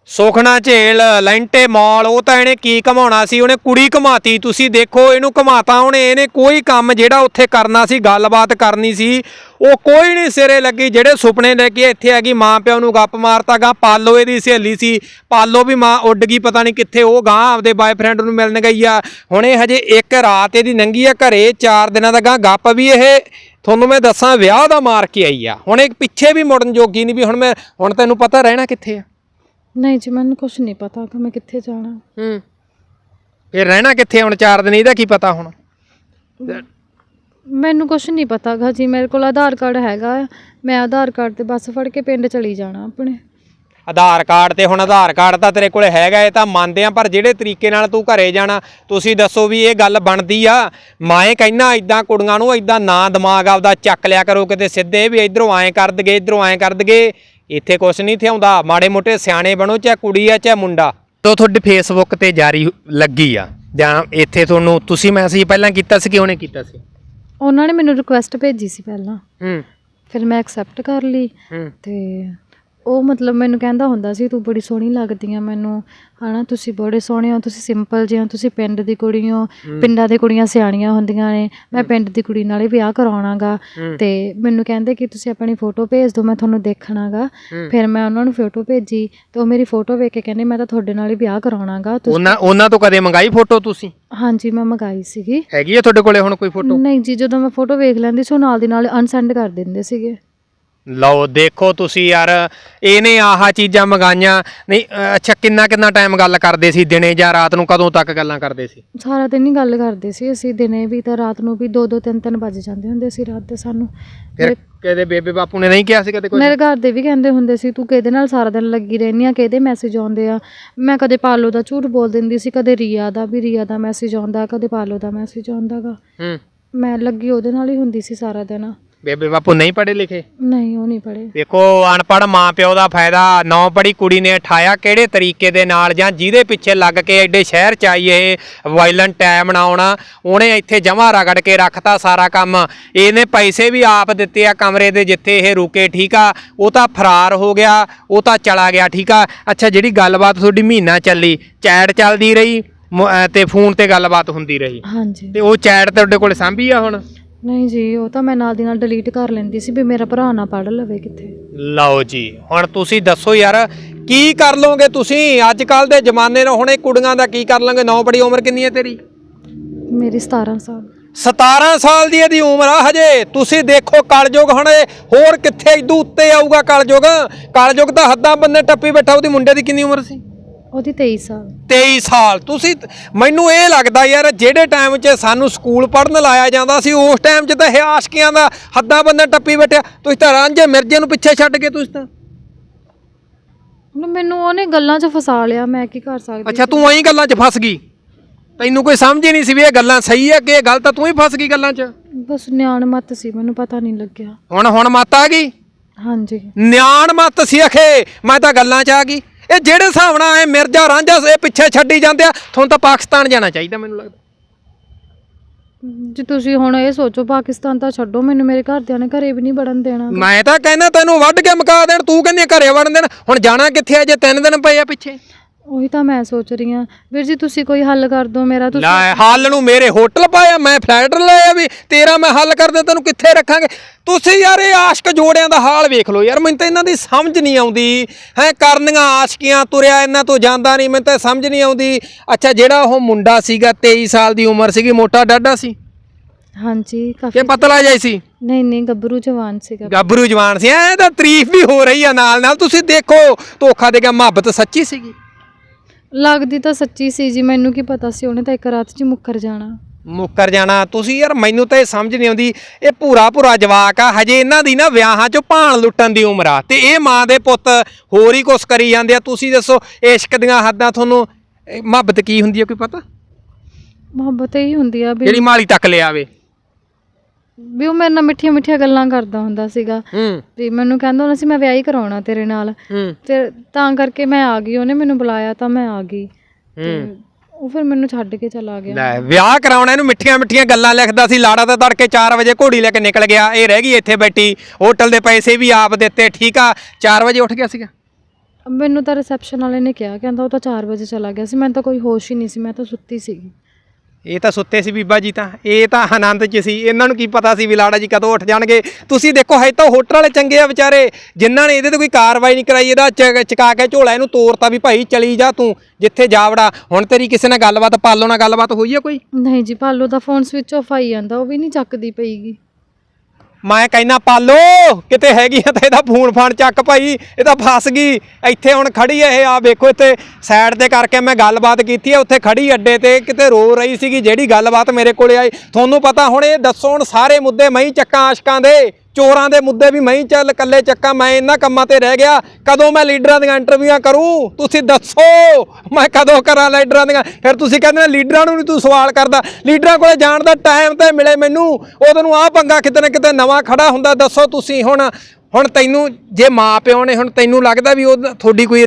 ਸੋਖਣਾ ਝੇਲ, ਲੈਂਟੇ ਮਾਲ, ਉਹ ਤਾਂ ਇਹਨੇ ਕੀ ਕਮਾਉਣਾ ਸੀ? ਉਹਨੇ ਕੁੜੀ ਕਮਾਤੀ ਤੁਸੀਂ ਦੇਖੋ, ਇਹਨੂੰ ਕਮਾਤਾ ਉਹਨੇ। ਇਹਨੇ ਕੋਈ ਕੰਮ ਜਿਹੜਾ ਉੱਥੇ ਕਰਨਾ ਸੀ, ਗੱਲਬਾਤ ਕਰਨੀ ਸੀ, ਉਹ ਕੋਈ ਨਹੀਂ ਸਿਰੇ ਲੱਗੀ। ਜਿਹੜੇ ਸੁਪਨੇ ਲੈ ਕੇ ਇੱਥੇ ਹੈਗੀ ਮਾਂ ਪਿਓ ਨੂੰ ਗੱਪ ਮਾਰਤਾ ਗਾ ਪਾਲੋ ਇਹਦੀ ਸਹੇਲੀ ਸੀ। ਪਾਲੋ ਵੀ ਮਾਂ ਉੱਡ ਗਈ, ਪਤਾ ਨਹੀਂ ਕਿੱਥੇ। ਉਹ ਗਾਂ ਆਪਦੇ ਬਾਏਫ੍ਰੈਂਡ ਨੂੰ ਮਿਲਣ ਗਈ ਆ। ਹੁਣ ਇਹ ਹਜੇ ਇੱਕ ਰਾਤ ਇਹਦੀ ਨੰਗੀ ਆ ਘਰੇ, ਚਾਰ ਦਿਨਾਂ ਦਾ ਗਾਂ ਗੱਪ ਵੀ ਇਹ। ਤੁਹਾਨੂੰ ਮੈਂ ਦੱਸਾਂ, ਵਿਆਹ ਦਾ ਮਾਰ ਕੇ ਆਈ ਆ। ਹੁਣ ਇਹ ਪਿੱਛੇ ਵੀ ਮੁੜਨ ਜੋਗੀ ਨਹੀਂ ਵੀ ਹੁਣ ਮੈਂ ਹੁਣ ਤੈਨੂੰ ਪਤਾ ਰਹਿਣਾ ਕਿੱਥੇ ਆ? ਨਹੀਂ ਜੀ ਮੈਨੂੰ ਕੁਝ ਨਹੀਂ ਪਤਾ ਕਿ ਮੈਂ ਕਿੱਥੇ ਜਾਣਾ। ਹੂੰ। ਫਿਰ ਰਹਿਣਾ ਕਿੱਥੇ ਹੁਣ? ਚਾਰ ਦਿਨ ਇਹਦਾ ਕੀ ਪਤਾ ਹੁਣ? ਮੈਨੂੰ ਕੁਝ ਨਹੀਂ ਪਤਾਗਾ ਜੀ ਮੇਰੇ ਕੋਲ ਆਧਾਰ ਕਾਰਡ ਹੈਗਾ ਆ। ਮੈਂ ਆਧਾਰ ਕਾਰਡ ਤੇ ਬੱਸ ਫੜ ਕੇ ਪਿੰਡ ਚਲੀ ਜਾਣਾ ਆਪਣੇ। ਆਧਾਰ ਕਾਰਡ ਤੇ ਹੁਣ ਆਧਾਰ ਕਾਰਡ ਤਾਂ ਤੇਰੇ ਕੋਲੇ ਹੈਗਾ ਇਹ ਤਾਂ ਮੰਨਦੇ ਆ ਪਰ ਜਿਹੜੇ ਤਰੀਕੇ ਨਾਲ ਤੂੰ ਘਰੇ ਜਾਣਾ ਤੁਸੀਂ ਦੱਸੋ ਵੀ ਇਹ ਗੱਲ ਬਣਦੀ ਆ। ਮੈਂ ਕਹਿਣਾ ਇਦਾਂ ਕੁੜੀਆਂ ਨੂੰ ਇਦਾਂ ਨਾ ਦਿਮਾਗ ਆਪਦਾ ਚੱਕ ਲਿਆ ਕਰੋ ਕਿਤੇ ਸਿੱਧੇ ਵੀ ਇਧਰੋਂ ਐਂ ਕਰ ਦਗੇ ਇਧਰੋਂ ਐਂ ਕਰ ਦਗੇ। ਇੱਥੇ ਕੁਛ ਨਹੀਂ ਥਿਆਉਂਦਾ ਮਾੜੇ ਮੋਟੇ ਸਿਆਣੇ ਬਣੋ ਚਾਹੇ ਕੁੜੀ ਆ ਚਾਹੇ ਮੁੰਡਾ। ਤੋ ਤੁਹਾਡੇ ਫੇਸਬੁੱਕ ਤੇ ਜਾਰੀ ਲੱਗੀ ਆ। ਜਾਂ ਇੱਥੇ ਤੁਹਾਨੂੰ ਤੁਸੀਂ ਮੈਸੇਜ ਪਹਿਲਾਂ ਕੀਤਾ ਸੀ ਕਿ ਉਹਨੇ ਕੀਤਾ ਸੀ? ਉਹਨਾਂ ਨੇ ਮੈਨੂੰ ਰਿਕੁਐਸਟ ਭੇਜੀ ਸੀ ਪਹਿਲਾਂ। ਹੂੰ। ਫਿਰ ਮੈਂ ਐਕਸੈਪਟ ਕਰ ਲਈ। ਹੂੰ। ਤੇ ਉਹ ਮਤਲਬ ਮੈਨੂੰ ਕਹਿੰਦਾ ਹੁੰਦਾ ਸੀ ਤੂੰ ਬੜੀ ਸੋਹਣੀ ਲੱਗਦੀ ਆ ਮੈਨੂੰ। ਹਨਾ ਤੁਸੀਂ ਬੜੇ ਸੋਹਣੇ ਹੋ ਤੁਸੀਂ ਸਿੰਪਲ ਜਿਹੇ ਹੋ ਤੁਸੀਂ ਪਿੰਡ ਦੀ ਕੁੜੀ ਹੋ। ਪਿੰਡਾਂ ਦੀ ਕੁੜੀਆਂ ਸਿਆਣੀਆਂ ਹੁੰਦੀਆਂ ਨੇ। ਮੈਂ ਪਿੰਡ ਦੀ ਕੁੜੀ ਨਾਲ ਹੀ ਵਿਆਹ ਕਰਾਉਣਾਗਾ। ਹੂੰ। ਤੇ ਮੈਨੂੰ ਕਹਿੰਦੇ ਕਿ ਤੁਸੀਂ ਆਪਣੀ ਫੋਟੋ ਭੇਜ ਦਿਓ ਮੈਂ ਤੁਹਾਨੂੰ ਦੇਖਣਾਗਾ। ਹੂੰ। ਫਿਰ ਮੈਂ ਉਹਨਾਂ ਨੂੰ ਫੋਟੋ ਭੇਜੀ ਤੇ ਉਹ ਮੇਰੀ ਫੋਟੋ ਵੇਖ ਕੇ ਕਹਿੰਦੇ ਮੈਂ ਤਾਂ ਤੁਹਾਡੇ ਨਾਲ ਹੀ ਵਿਆਹ ਕਰਾਉਣਾਗਾ। ਤੁਸੀਂ ਉਹਨਾਂ ਉਹਨਾਂ ਤੋਂ ਕਦੇ ਮੰਗਾਈ ਫੋਟੋ ਤੁਸੀਂ? ਹਾਂਜੀ ਮੈਂ ਮੰਗਾਈ ਸੀਗੀ। ਹੈਗੀ ਆ ਤੁਹਾਡੇ ਕੋਲੇ ਹੁਣ ਕੋਈ ਫੋਟੋ? ਨਹੀਂ ਜੀ ਜਦੋਂ ਮੈਂ ਫੋਟੋ ਵੇਖ ਲੈਂਦੀ ਸੀ ਉਹ ਨਾਲ ਦੀ ਨਾਲ ਅਨਸੈਂਡ ਕਰ ਦਿੰਦੇ ਸੀਗੇ। ਲਓ ਦੇਖੋ ਤੁਸੀਂ ਯਾਰ ਇਹਨੇ ਆਹ ਚੀਜ਼ਾਂ ਮੰਗਾਈਆਂ। ਨਹੀਂ ਅ, ਅੱਛਾ ਕਿੰਨਾ ਕਿੰਨਾ ਟਾਈਮ ਗੱਲ ਕਰਦੇ ਸੀ ਦਿਨੇ ਜਾਂ ਰਾਤ ਨੂੰ? ਕਦੋਂ ਤੱਕ ਗੱਲਾਂ ਕਰਦੇ ਸੀ? ਸਾਰਾ ਦਿਨ ਹੀ ਗੱਲ ਕਰਦੇ ਸੀ ਅਸੀਂ। ਦਿਨੇ ਵੀ ਤਾਂ ਰਾਤ ਨੂੰ ਵੀ 2-2 3-3 ਵੱਜ ਜਾਂਦੇ ਹੁੰਦੇ ਸੀ ਰਾਤ ਦੇ ਸਾਨੂੰ। ਫਿਰ ਕਦੇ ਬੇਬੇ ਬਾਪੂ ਨੇ ਨਹੀਂ ਕਿਹਾ ਸੀ ਕਦੇ ਕੁਝ ਮੇਰੇ ਘਰ ਦੇ ਵੀ ਕਹਿੰਦੇ ਹੁੰਦੇ ਸੀ ਤੂੰ ਕਿਹਦੇ ਨਾਲ ਸਾਰਾ ਦਿਨ ਲੱਗੀ ਰਹਿੰਦੀ ਆ? ਕਿਹਦੇ ਮੈਸੇਜ ਆਉਂਦੇ ਆ? ਮੈਂ ਕਦੇ ਪਾਲੋ ਦਾ ਝੂਠ ਬੋਲ ਦਿੰਦੀ ਸੀ ਕਦੇ ਰੀਆ ਦਾ ਵੀ। ਰੀਆ ਦਾ ਮੈਸੇਜ ਆਉਂਦਾ ਕਦੇ ਪਾਲੋ ਦਾ ਮੈਸੇਜ ਆਉਂਦਾਗਾ ਹੂੰ। ਮੈਂ ਲੱਗੀ ਉਹਦੇ ਨਾਲ ਹੀ ਹੁੰਦੀ ਸੀ ਸਾਰਾ ਦਿਨ। ਬੇਬੇ ਬਾਪੂ ਨਹੀਂ ਪੜੇ ਲਿਖੇ? ਨਹੀਂ ਉਹ ਨਹੀਂ ਪੜੇ ਦੇਖੋ ਅਨਪੜ ਮਾਂ ਪਿਓ ਦਾ ਫਾਇਦਾ ਨੌ ਪੜੀ ਕੁੜੀ ਨੇ ਠਾਇਆ ਕਿਹੜੇ ਤਰੀਕੇ ਦੇ ਨਾਲ ਜਾਂ ਜਿਹਦੇ ਪਿੱਛੇ ਲੱਗ ਕੇ ਐਡੇ ਸ਼ਹਿਰ ਚ ਆਈ ਇਹ ਵਾਇਲੈਂਟ ਟਾਈਮ ਬਣਾਉਣਾ ਉਹਨੇ ਇੱਥੇ ਜਮਾ ਰਗੜ ਕੇ ਰੱਖਤਾ ਸਾਰਾ ਕੰਮ। ਇਹਨੇ ਪੈਸੇ ਵੀ ਆਪ ਦਿੱਤੇ ਆ ਕਮਰੇ ਦੇ ਜਿੱਥੇ ਇਹ ਰੁਕੇ ਠੀਕ ਆ? ਉਹ ਤਾਂ ਫਰਾਰ ਹੋ ਗਿਆ ਉਹ ਤਾਂ ਚਲਾ ਗਿਆ ਠੀਕ ਆ? ਅੱਛਾ ਜਿਹੜੀ ਗੱਲਬਾਤ ਤੁਹਾਡੀ ਮਹੀਨਾ ਚੱਲੀ ਚੈਟ ਚੱਲਦੀ ਰਹੀ ਤੇ ਫੋਨ ਤੇ ਗੱਲਬਾਤ ਹੁੰਦੀ ਰਹੀ। ਹਾਂਜੀ। ਤੇ ਉਹ ਚੈਟ ਤੁਹਾਡੇ ਕੋਲ ਸਾਂਭੀ ਆ ਹੁਣ? ਨਹੀਂ ਜੀ ਉਹ ਤਾਂ ਮੈਂ ਨਾਲ ਦੀ ਨਾਲ ਡਿਲੀਟ ਕਰ ਲੈਂਦੀ ਸੀ ਵੀ ਮੇਰਾ ਭਰਾ ਨਾ ਪੜ ਲਵੇ ਕਿਤੇ ਲਓ ਜੀ ਹੁਣ ਤੁਸੀਂ ਦੱਸੋ ਯਾਰ ਕੀ ਕਰ ਲੋਗੇ ਤੁਸੀਂ? ਅੱਜ ਕੱਲ ਦੇ ਜ਼ਮਾਨੇ ਨੂੰ ਹੁਣ ਇਹ ਕੁੜੀਆਂ ਦਾ ਕੀ ਕਰ ਲਾਂਗੇ ਨੌ ਬੜੀ ਉਮਰ ਕਿੰਨੀ ਹੈ ਤੇਰੀ? ਮੇਰੀ 17 ਸਾਲ। 17 ਸਾਲ ਦੀ ਇਹਦੀ ਉਮਰ ਆ ਹਜੇ। ਤੁਸੀਂ ਦੇਖੋ ਕਲਯੁਗ ਹੁਣ ਇਹ ਹੋਰ ਕਿੱਥੇ ਇਦੂ ਉੱਤੇ ਆਊਗਾ ਕਲਯੁਗ? ਕਲਯੁਗ ਤਾਂ ਹੱਦਾਂ ਬੰਨੇ ਟੱਪੀ ਬੈਠਾ ਉਹਦੀ ਮੁੰਡੇ ਦੀ ਕਿੰਨੀ ਉਮਰ ਸੀ? ਉਹਦੀ 23 ਸਾਲ। 23 ਸਾਲ। ਤੁਸੀਂ ਮੈਨੂੰ ਇਹ ਲੱਗਦਾ ਯਾਰ ਜਿਹੜੇ ਟਾਈਮ 'ਚ ਸਾਨੂੰ ਸਕੂਲ ਪੜ੍ਹਨ ਲਾਇਆ ਜਾਂਦਾ ਸੀ ਉਸ ਟਾਈਮ 'ਚ ਤਾਂ ਇਹ ਆਸ਼ਕੀਆਂ ਦਾ ਹੱਦਾਂ ਬੰਨੇ ਟੱਪੀ ਬੈਠਿਆ ਤੁਸੀਂ ਤਾਂ ਰਾਂਝੇ ਮਿਰਜੇ ਨੂੰ ਪਿੱਛੇ ਛੱਡ ਕੇ ਤੁਸੀਂ ਤਾਂ। ਹੁਣ ਮੈਨੂੰ ਉਹਨੇ ਗੱਲਾਂ 'ਚ ਫਸਾ ਲਿਆ ਮੈਂ ਕੀ ਕਰ ਸਕਦੀ ਅੱਛਾ ਤੂੰ ਐਂ ਗੱਲਾਂ 'ਚ ਫਸ ਗਈ। ਤੈਨੂੰ ਕੋਈ ਸਮਝ ਹੀ ਨਹੀਂ ਸੀ ਵੀ ਇਹ ਗੱਲਾਂ ਸਹੀ ਹੈ ਕਿ ਇਹ ਗਲਤ ਆ। ਤੂੰ ਹੀ ਫਸ ਗਈ ਗੱਲਾਂ 'ਚ। ਬਸ ਨਿਆਣ ਮੱਤ ਸੀ ਮੈਨੂੰ ਪਤਾ ਨਹੀਂ ਲੱਗਿਆ। ਹੁਣ ਹੁਣ ਮੱਤ ਆ ਗਈ? ਹਾਂਜੀ। ਨਿਆਣ ਮੱਤ ਸੀ ਅਖੇ। ਮੈਂ ਤਾਂ ਗੱਲਾਂ 'ਚ ਆ ਗਈ। ਇਹ ਜਿਹੜੇ ਹਿਸਾਬ ਨਾਲ ਐ ਮਿਰਜ਼ਾ ਰਾਂਝਾ ਇਹ ਪਿੱਛੇ ਛੱਡੀ ਜਾਂਦੇ ਆ ਤੁਹਾਨੂੰ ਤਾਂ ਪਾਕਿਸਤਾਨ ਜਾਣਾ ਚਾਹੀਦਾ ਮੈਨੂੰ ਲੱਗਦਾ। ਜੇ ਤੁਸੀਂ ਹੁਣ ਇਹ ਸੋਚੋ ਪਾਕਿਸਤਾਨ ਤਾਂ ਛੱਡੋ ਮੈਨੂੰ ਮੇਰੇ ਘਰਦਿਆਂ ਨੇ ਘਰੇ ਵੀ ਨਹੀਂ ਵੜਨ ਦੇਣਾ। ਮੈਂ ਤਾਂ ਕਹਿੰਦਾ ਤੈਨੂੰ ਵੱਢ ਕੇ ਮੁਕਾ ਦੇਣ ਤੂੰ ਕਹਿੰਦੀ ਘਰੇ ਵੜਨ ਦੇਣ ਹੁਣ ਜਾਣਾ ਕਿੱਥੇ ਆ ਜੇ ਤਿੰਨ ਦਿਨ ਪਏ ਆ ਪਿੱਛੇ? ਉਹੀ ਤਾਂ ਮੈਂ ਸੋਚ ਰਹੀ ਹਾਂ। ਵੀਰ ਜੀ ਤੁਸੀਂ ਕੋਈ ਹੱਲ ਕਰ ਦਿਓ ਮੇਰਾ ਤੁਸੀਂ ਲੈ ਹੱਲ ਨੂੰ ਮੇਰੇ ਹੋਟਲ ਪਾਇਆ ਮੈਂ ਫਲੈਟ ਲਿਆ ਵੀ ਤੇਰਾ ਮੈਂ ਹੱਲ ਕਰ ਦਿਆਂ ਤੈਨੂੰ ਕਿੱਥੇ ਰੱਖਾਂਗੇ? ਤੁਸੀਂ ਯਾਰ ਇਹ ਆਸ਼ਕ ਜੋੜਿਆਂ ਦਾ ਹਾਲ ਵੇਖ ਲਓ ਯਾਰ ਮੈਨੂੰ ਤਾਂ ਇਹਨਾਂ ਦੀ ਸਮਝ ਨਹੀਂ ਆਉਂਦੀ। ਹੈ ਕਰਨੀਆਂ ਆਸ਼ਕੀਆਂ ਤੁਰਿਆ ਇਹਨਾਂ ਤੋਂ ਜਾਂਦਾ ਨਹੀਂ ਮੈਨੂੰ ਤਾਂ ਸਮਝ ਨਹੀਂ ਆਉਂਦੀ। ਅੱਛਾ ਜਿਹੜਾ ਉਹ ਮੁੰਡਾ ਸੀਗਾ 23 ਸਾਲ ਦੀ ਉਮਰ ਸੀਗੀ ਮੋਟਾ ਡਾਡਾ ਸੀ? ਹਾਂਜੀ ਕਾਫੀ ਕਿ ਪਤਲਾ ਜਾਈ ਸੀ? ਨਹੀਂ ਨਹੀਂ ਗੱਭਰੂ ਜਵਾਨ ਸੀਗਾ। ਗੱਭਰੂ ਜਵਾਨ ਸੀ ਐ ਤਾਂ ਤਾਰੀਫ ਵੀ ਹੋ ਰਹੀ ਆ ਨਾਲ ਨਾਲ ਤੁਸੀਂ ਦੇਖੋ ਧੋਖਾ ਦੇ ਗਿਆ ਮੁਹੱਬਤ ਸੱਚੀ ਸੀਗੀ। ਲੱਗਦੀ ਤਾਂ ਸੱਚੀ ਸੀ ਜੀ ਮੈਨੂੰ ਕੀ ਪਤਾ ਸੀ ਉਹਨੇ ਤਾਂ ਇੱਕ ਰਾਤ 'ਚ ਹੀ ਮੁੱਕਰ ਜਾਣਾ। ਮੁੱਕਰ ਜਾਣਾ। ਤੁਸੀਂ ਯਾਰ ਮੈਨੂੰ ਤਾਂ ਇਹ ਸਮਝ ਨਹੀਂ ਆਉਂਦੀ ਇਹ ਪੂਰਾ ਪੂਰਾ ਜਵਾਕ ਆ ਹਜੇ ਇਹਨਾਂ ਦੀ ਨਾ ਵਿਆਹਾਂ 'ਚ ਭਾਣ ਲੁੱਟਣ ਦੀ ਉਮਰ ਆ। ਤੇ ਇਹ ਮਾਂ ਦੇ ਪੁੱਤ ਹੋਰ ਹੀ ਕੁਛ ਕਰੀ ਜਾਂਦੇ ਆ। ਤੁਸੀਂ ਦੱਸੋ ਇਸ਼ਕ ਦੀਆਂ ਹੱਦਾਂ ਤੁਹਾਨੂੰ ਇਹ ਮੁਹੱਬਤ ਕੀ ਹੁੰਦੀ ਹੈ ਕੋਈ ਪਤਾ? ਮੁਹੱਬਤ ਇਹੀ ਹੁੰਦੀ ਆ ਵੀ ਜਿਹੜੀ ਮਾਲੀ ਤੱਕ ਲਿਆਵੇ। ਵੀ ਉਹ ਮੇਰੇ ਨਾਲ ਮਿੱਠੀਆਂ ਮਿੱਠੀਆਂ ਗੱਲਾਂ ਕਰਦਾ ਹੁੰਦਾ ਸੀਗਾ। ਹੂੰ। ਵੀ ਮੈਨੂੰ ਕਹਿੰਦਾ ਹੁੰਦਾ ਸੀ ਮੈਂ ਵਿਆਹ ਹੀ ਕਰਾਉਣਾ ਤੇਰੇ ਨਾਲ। ਹੂੰ। ਫਿਰ ਤਾਂ ਕਰਕੇ ਮੈਂ ਆ ਗਈ ਉਹਨੇ ਮੈਨੂੰ ਬੁਲਾਇਆ ਤਾਂ ਮੈਂ ਆ ਗਈ। ਹੂੰ। ਉਹ ਫਿਰ ਮੈਨੂੰ ਛੱਡ ਕੇ ਚਲਾ ਗਿਆ। ਲੈ ਵਿਆਹ ਕਰਾਉਣਾ ਇਹਨੂੰ ਮਿੱਠੀਆਂ ਮਿੱਠੀਆਂ ਗੱਲਾਂ ਲਿਖਦਾ ਸੀ। ਲਾੜਾ ਤਾਂ ਤੜਕੇ 4 ਵਜੇ ਘੋੜੀ ਲੈ ਕੇ ਨਿਕਲ ਗਿਆ ਇਹ ਰਹਿ ਗਈ ਇੱਥੇ ਬੈਠੀ। ਹੋਟਲ ਦੇ ਪੈਸੇ ਵੀ ਆਪ ਦਿੱਤੇ ਠੀਕ ਆ। 4 ਵਜੇ ਉੱਠ ਗਿਆ ਸੀਗਾ। ਮੈਨੂੰ ਤਾਂ ਰਿਸੈਪਸ਼ਨ ਵਾਲੇ ਨੇ ਕਿਹਾ ਕਹਿੰਦਾ ਉਹ ਤਾਂ 4 ਵਜੇ ਚਲਾ ਗਿਆ ਸੀ ਮੈਨੂੰ ਤਾਂ ਕੋਈ ਹੋਸ਼ ਹੀ ਨਹੀਂ ਸੀ ਮੈਂ ਤਾਂ ਸੁੱਤੀ ਸੀਗੀ। ਇਹ ਤਾਂ ਸੁੱਤੇ ਸੀ ਬੀਬਾ ਜੀ ਤਾਂ, ਇਹ ਤਾਂ ਆਨੰਦ 'ਚ ਸੀ। ਇਹਨਾਂ ਨੂੰ ਕੀ ਪਤਾ ਸੀ ਵੀ ਲਾੜਾ ਜੀ ਕਦੋਂ ਉੱਠ ਜਾਣਗੇ। ਤੁਸੀਂ ਦੇਖੋ, ਹਜੇ ਤਾਂ ਹੋਟਲ ਵਾਲੇ ਚੰਗੇ ਆ ਵਿਚਾਰੇ। ਜਿਨ੍ਹਾਂ ਨੇ ਇਹਦੇ ਤੇ ਕੋਈ ਕਾਰਵਾਈ ਨਹੀਂ ਕਰਾਈ, ਇਹਦਾ ਚ- ਚਕਾ ਕੇ ਝੋਲਾ ਇਹਨੂੰ ਤੋਰਤਾ ਵੀ ਭਾਈ ਚਲੀ ਜਾ ਤੂੰ, ਜਿੱਥੇ ਜਾਵੜਾ। ਹੁਣ ਤੇਰੀ ਕਿਸੇ ਨਾਲ ਗੱਲਬਾਤ, ਪਾਲੋ ਨਾਲ ਗੱਲਬਾਤ ਹੋਈ ਆ ਕੋਈ? ਨਹੀਂ ਜੀ, ਪਾਲੋ ਦਾ ਫੋਨ ਸਵਿਚ ਆਫ ਆਈ ਜਾਂਦਾ, ਉਹ ਵੀ ਨਹੀਂ ਚੱਕਦੀ ਪਈਗੀ। ਮੈਂ ਕਹਿੰਦਾ, ਪਾਲੋ, ਕਿਤੇ ਹੈਗੀ ਆ ਤਾਂ ਇਹਦਾ ਫੋਨ ਫਾਨ ਚੱਕ ਭਾਈ, ਇਹ ਤਾਂ ਫਸ ਗਈ। ਇੱਥੇ ਹੁਣ ਖੜੀ ਹੈ ਇਹ ਆ ਵੇਖੋ ਇੱਥੇ ਸਾਈਡ ਤੇ ਕਰਕੇ ਮੈਂ ਗੱਲਬਾਤ ਕੀਤੀ ਹੈ ਉੱਥੇ ਖੜੀ ਅੱਡੇ ਤੇ, ਕਿਤੇ ਰੋ ਰਹੀ ਸੀਗੀ, ਜਿਹੜੀ ਗੱਲਬਾਤ ਮੇਰੇ ਕੋਲੇ ਆਈ। ਤੁਹਾਨੂੰ ਪਤਾ ਹੁਣ ਇਹ ਦੱਸੋ ਹੁਣ ਸਾਰੇ ਮੁੱਦੇ ਮੈਂ ਹੀ ਚੱਕਾਂ ਆਸ਼ਕਾਂ ਦੇ। ਚੋਰਾਂ ਦੇ ਮੁੱਦੇ ਵੀ ਮੈਂ ਹੀ ਚੱਲ ਕੱਲੇ ਚੱਕਾ, ਮੈਂ ਇਹਨਾਂ ਕੰਮਾਂ ਤੇ ਰਹਿ ਗਿਆ। ਕਦੋਂ ਮੈਂ ਲੀਡਰਾਂ ਦੀਆਂ ਇੰਟਰਵਿਊਆਂ ਕਰੂੰ? ਤੁਸੀਂ ਦੱਸੋ। ਮੈਂ ਕਦੋਂ ਕਰਾਂ ਲੀਡਰਾਂ ਦੀਆਂ? ਫਿਰ ਤੁਸੀਂ ਕਹਿੰਦੇ ਨੇ, ਲੀਡਰਾਂ ਨੂੰ ਨਹੀਂ ਤੂੰ ਸਵਾਲ ਕਰਦਾ। ਲੀਡਰਾਂ ਕੋਲੇ ਜਾਣ ਦਾ ਟਾਈਮ ਤਾਂ ਮਿਲੇ ਮੈਨੂੰ। ਉਦੋਂ ਨੂੰ ਆਹ ਪੰਗਾ ਕਿਤੇ ਨਾ ਕਿਤੇ ਨਵਾਂ ਖੜਾ ਹੁੰਦਾ। ਦੱਸੋ ਤੁਸੀਂ ਹੁਣ ਹੁਣ ਤੈਨੂੰ ਜੇ ਮਾਂ ਪਿਓ ਨੇ, ਹੁਣ ਤੈਨੂੰ ਲੱਗਦਾ ਵੀ ਉਹ ਤੁਹਾਡੀ ਕੋਈ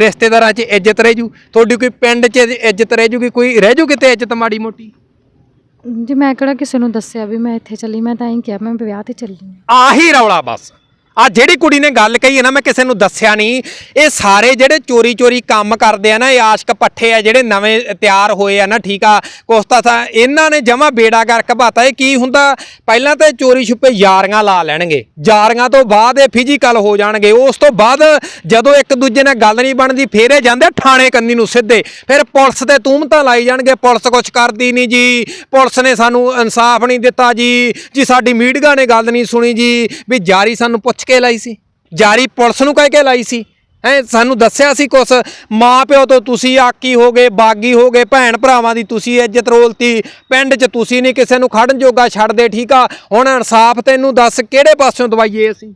ਰਿਸ਼ਤੇਦਾਰਾਂ 'ਚ ਇੱਜ਼ਤ ਰਹਿ ਜੂ? ਤੁਹਾਡੀ ਕੋਈ ਪਿੰਡ 'ਚ ਇੱਜ਼ਤ ਰਹਿ ਜੂਗੀ? ਕੋਈ ਰਹਿ ਜੂ ਕਿਤੇ ਇੱਜ਼ਤ ਮਾੜੀ ਮੋਟੀ ਜੀ ਮੈਂ ਕਿਹੜਾ ਕਿਸੇ ਨੂੰ ਦੱਸਿਆ ਵੀ ਮੈਂ ਇੱਥੇ ਚੱਲੀ, ਮੈਂ ਤਾਂ ਹੀ ਕਿਹਾ, ਮੈਂ ਵਿਆਹ ਤੇ ਚੱਲੀ ਹਾਂ ਆਹੀ ਰੌਲਾ ਬਸ। ਆ ਜਿਹੜੀ ਕੁੜੀ ਨੇ ਗੱਲ ਕਹੀ ਹੈ ਨਾ, ਮੈਂ ਕਿਸੇ ਨੂੰ ਦੱਸਿਆ ਨਹੀਂ। ਇਹ ਸਾਰੇ ਜਿਹੜੇ ਚੋਰੀ ਚੋਰੀ ਕੰਮ ਕਰਦੇ ਆ ਨਾ, ਇਹ ਆਸ਼ਕ ਪੱਠੇ ਆ ਜਿਹੜੇ ਨਵੇਂ ਤਿਆਰ ਹੋਏ ਆ ਨਾ, ਠੀਕ ਆ? ਕੋਸਤਾ ਤਾਂ ਇਹਨਾਂ ਨੇ ਜਮਾ ਬੇੜਾ ਕਰ ਘਬਾਤਾ ਇਹ ਕੀ ਹੁੰਦਾ? ਪਹਿਲਾਂ ਤਾਂ ਚੋਰੀ ਛੁਪੇ ਯਾਰੀਆਂ ਲਾ ਲੈਣਗੇ। ਯਾਰੀਆਂ ਤੋਂ ਬਾਅਦ ਇਹ ਫਿਜ਼ੀਕਲ ਹੋ ਜਾਣਗੇ। ਉਸ ਤੋਂ ਬਾਅਦ ਜਦੋਂ ਇੱਕ ਦੂਜੇ ਨਾਲ ਗੱਲ ਨਹੀਂ ਬਣਦੀ, ਫੇਰ ਇਹ ਜਾਂਦੇ ਥਾਣੇ ਕੰਨੀ ਨੂੰ ਸਿੱਧੇ। ਫਿਰ ਪੁਲਿਸ ਤੇ ਤੂਮਤਾਂ ਲਾਈ ਜਾਣਗੇ। ਪੁਲਿਸ ਕੁਛ ਕਰਦੀ ਨਹੀਂ ਜੀ। ਪੁਲਿਸ ਨੇ ਸਾਨੂੰ ਇਨਸਾਫ ਨਹੀਂ ਦਿੱਤਾ ਜੀ। ਜੀ ਸਾਡੀ ਮੀਡੀਆ ਨੇ ਗੱਲ ਨਹੀਂ ਸੁਣੀ ਜੀ। ਵੀ ਜਾਰੀ ਸਾਨੂੰ ਪੁੱਛ ਕੇ ਲਾਈ ਸੀ। ਜਾਰੀ ਪੁਲਿਸ ਨੂੰ ਕਹਿ ਕੇ ਲਾਈ ਸੀ। ਹੈ ਸਾਨੂੰ ਦੱਸਿਆ ਸੀ ਕੁਛ। ਮਾਂ ਪਿਓ ਤੋਂ ਤੁਸੀਂ ਆਕੀ ਹੋ ਗਏ ਬਾਗੀ ਹੋ ਗਏ ਭੈਣ ਭਰਾਵਾਂ ਦੀ ਤੁਸੀਂ ਇੱਜ਼ਤ ਰੋਲਤੀ। ਪਿੰਡ 'ਚ ਤੁਸੀਂ ਨਹੀਂ ਕਿਸੇ ਨੂੰ ਖੜਨ ਜੋਗਾ ਛੱਡਦੇ ਠੀਕ ਆ? ਹੁਣ ਇਨਸਾਫ ਤੈਨੂੰ ਦੱਸ ਕਿਹੜੇ ਪਾਸਿਓਂ ਦਵਾਈਏ ਅਸੀਂ?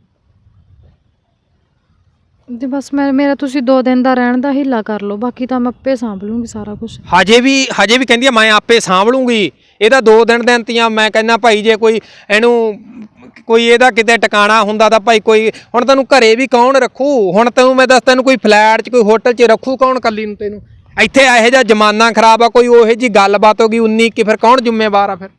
ਤੇ ਬਸ ਮੈਂ ਮੇਰਾ ਤੁਸੀਂ 2 ਦਿਨ ਦਾ ਰਹਿਣ ਦਾ ਹਿੱਲਾ ਕਰ ਲਓ ਬਾਕੀ ਤਾਂ ਮੈਂ ਆਪੇ ਸੰਭ ਲੂੰਗੀ ਸਾਰਾ ਕੁਝ ਹਜੇ ਵੀ ਹਜੇ ਵੀ ਕਹਿੰਦੀ ਆ ਮੈਂ ਆਪੇ ਸਾਂਭ ਲੂੰਗੀ। ਇਹਦਾ ਦੋ ਦਿਨ ਦਾ ਇੰਤਜ਼ਾਮ ਮੈਂ ਕਹਿੰਦਾ ਭਾਈ ਜੇ ਕੋਈ ਇਹਨੂੰ ਕੋਈ ਇਹਦਾ ਕਿਤੇ ਟਿਕਾਣਾ ਹੁੰਦਾ ਤਾਂ ਭਾਈ ਕੋਈ, ਹੁਣ ਤੈਨੂੰ ਘਰੇ ਵੀ ਕੌਣ ਰੱਖੂ? ਹੁਣ ਤੈਨੂੰ ਮੈਂ ਦੱਸ, ਤੈਨੂੰ ਕੋਈ ਫਲੈਟ 'ਚ, ਕੋਈ ਹੋਟਲ 'ਚ ਰੱਖੂ ਕੌਣ ਕੱਲੀ ਨੂੰ ਤੈਨੂੰ? ਇੱਥੇ ਇਹੋ ਜਿਹਾ ਜ਼ਮਾਨਾ ਖਰਾਬ ਆ, ਕੋਈ ਉਹੋ ਜੀ ਗੱਲਬਾਤ ਹੋ ਗਈ 19 ਕੀ ਫਿਰ ਕੌਣ ਜ਼ਿੰਮੇਵਾਰ ਆ ਫਿਰ?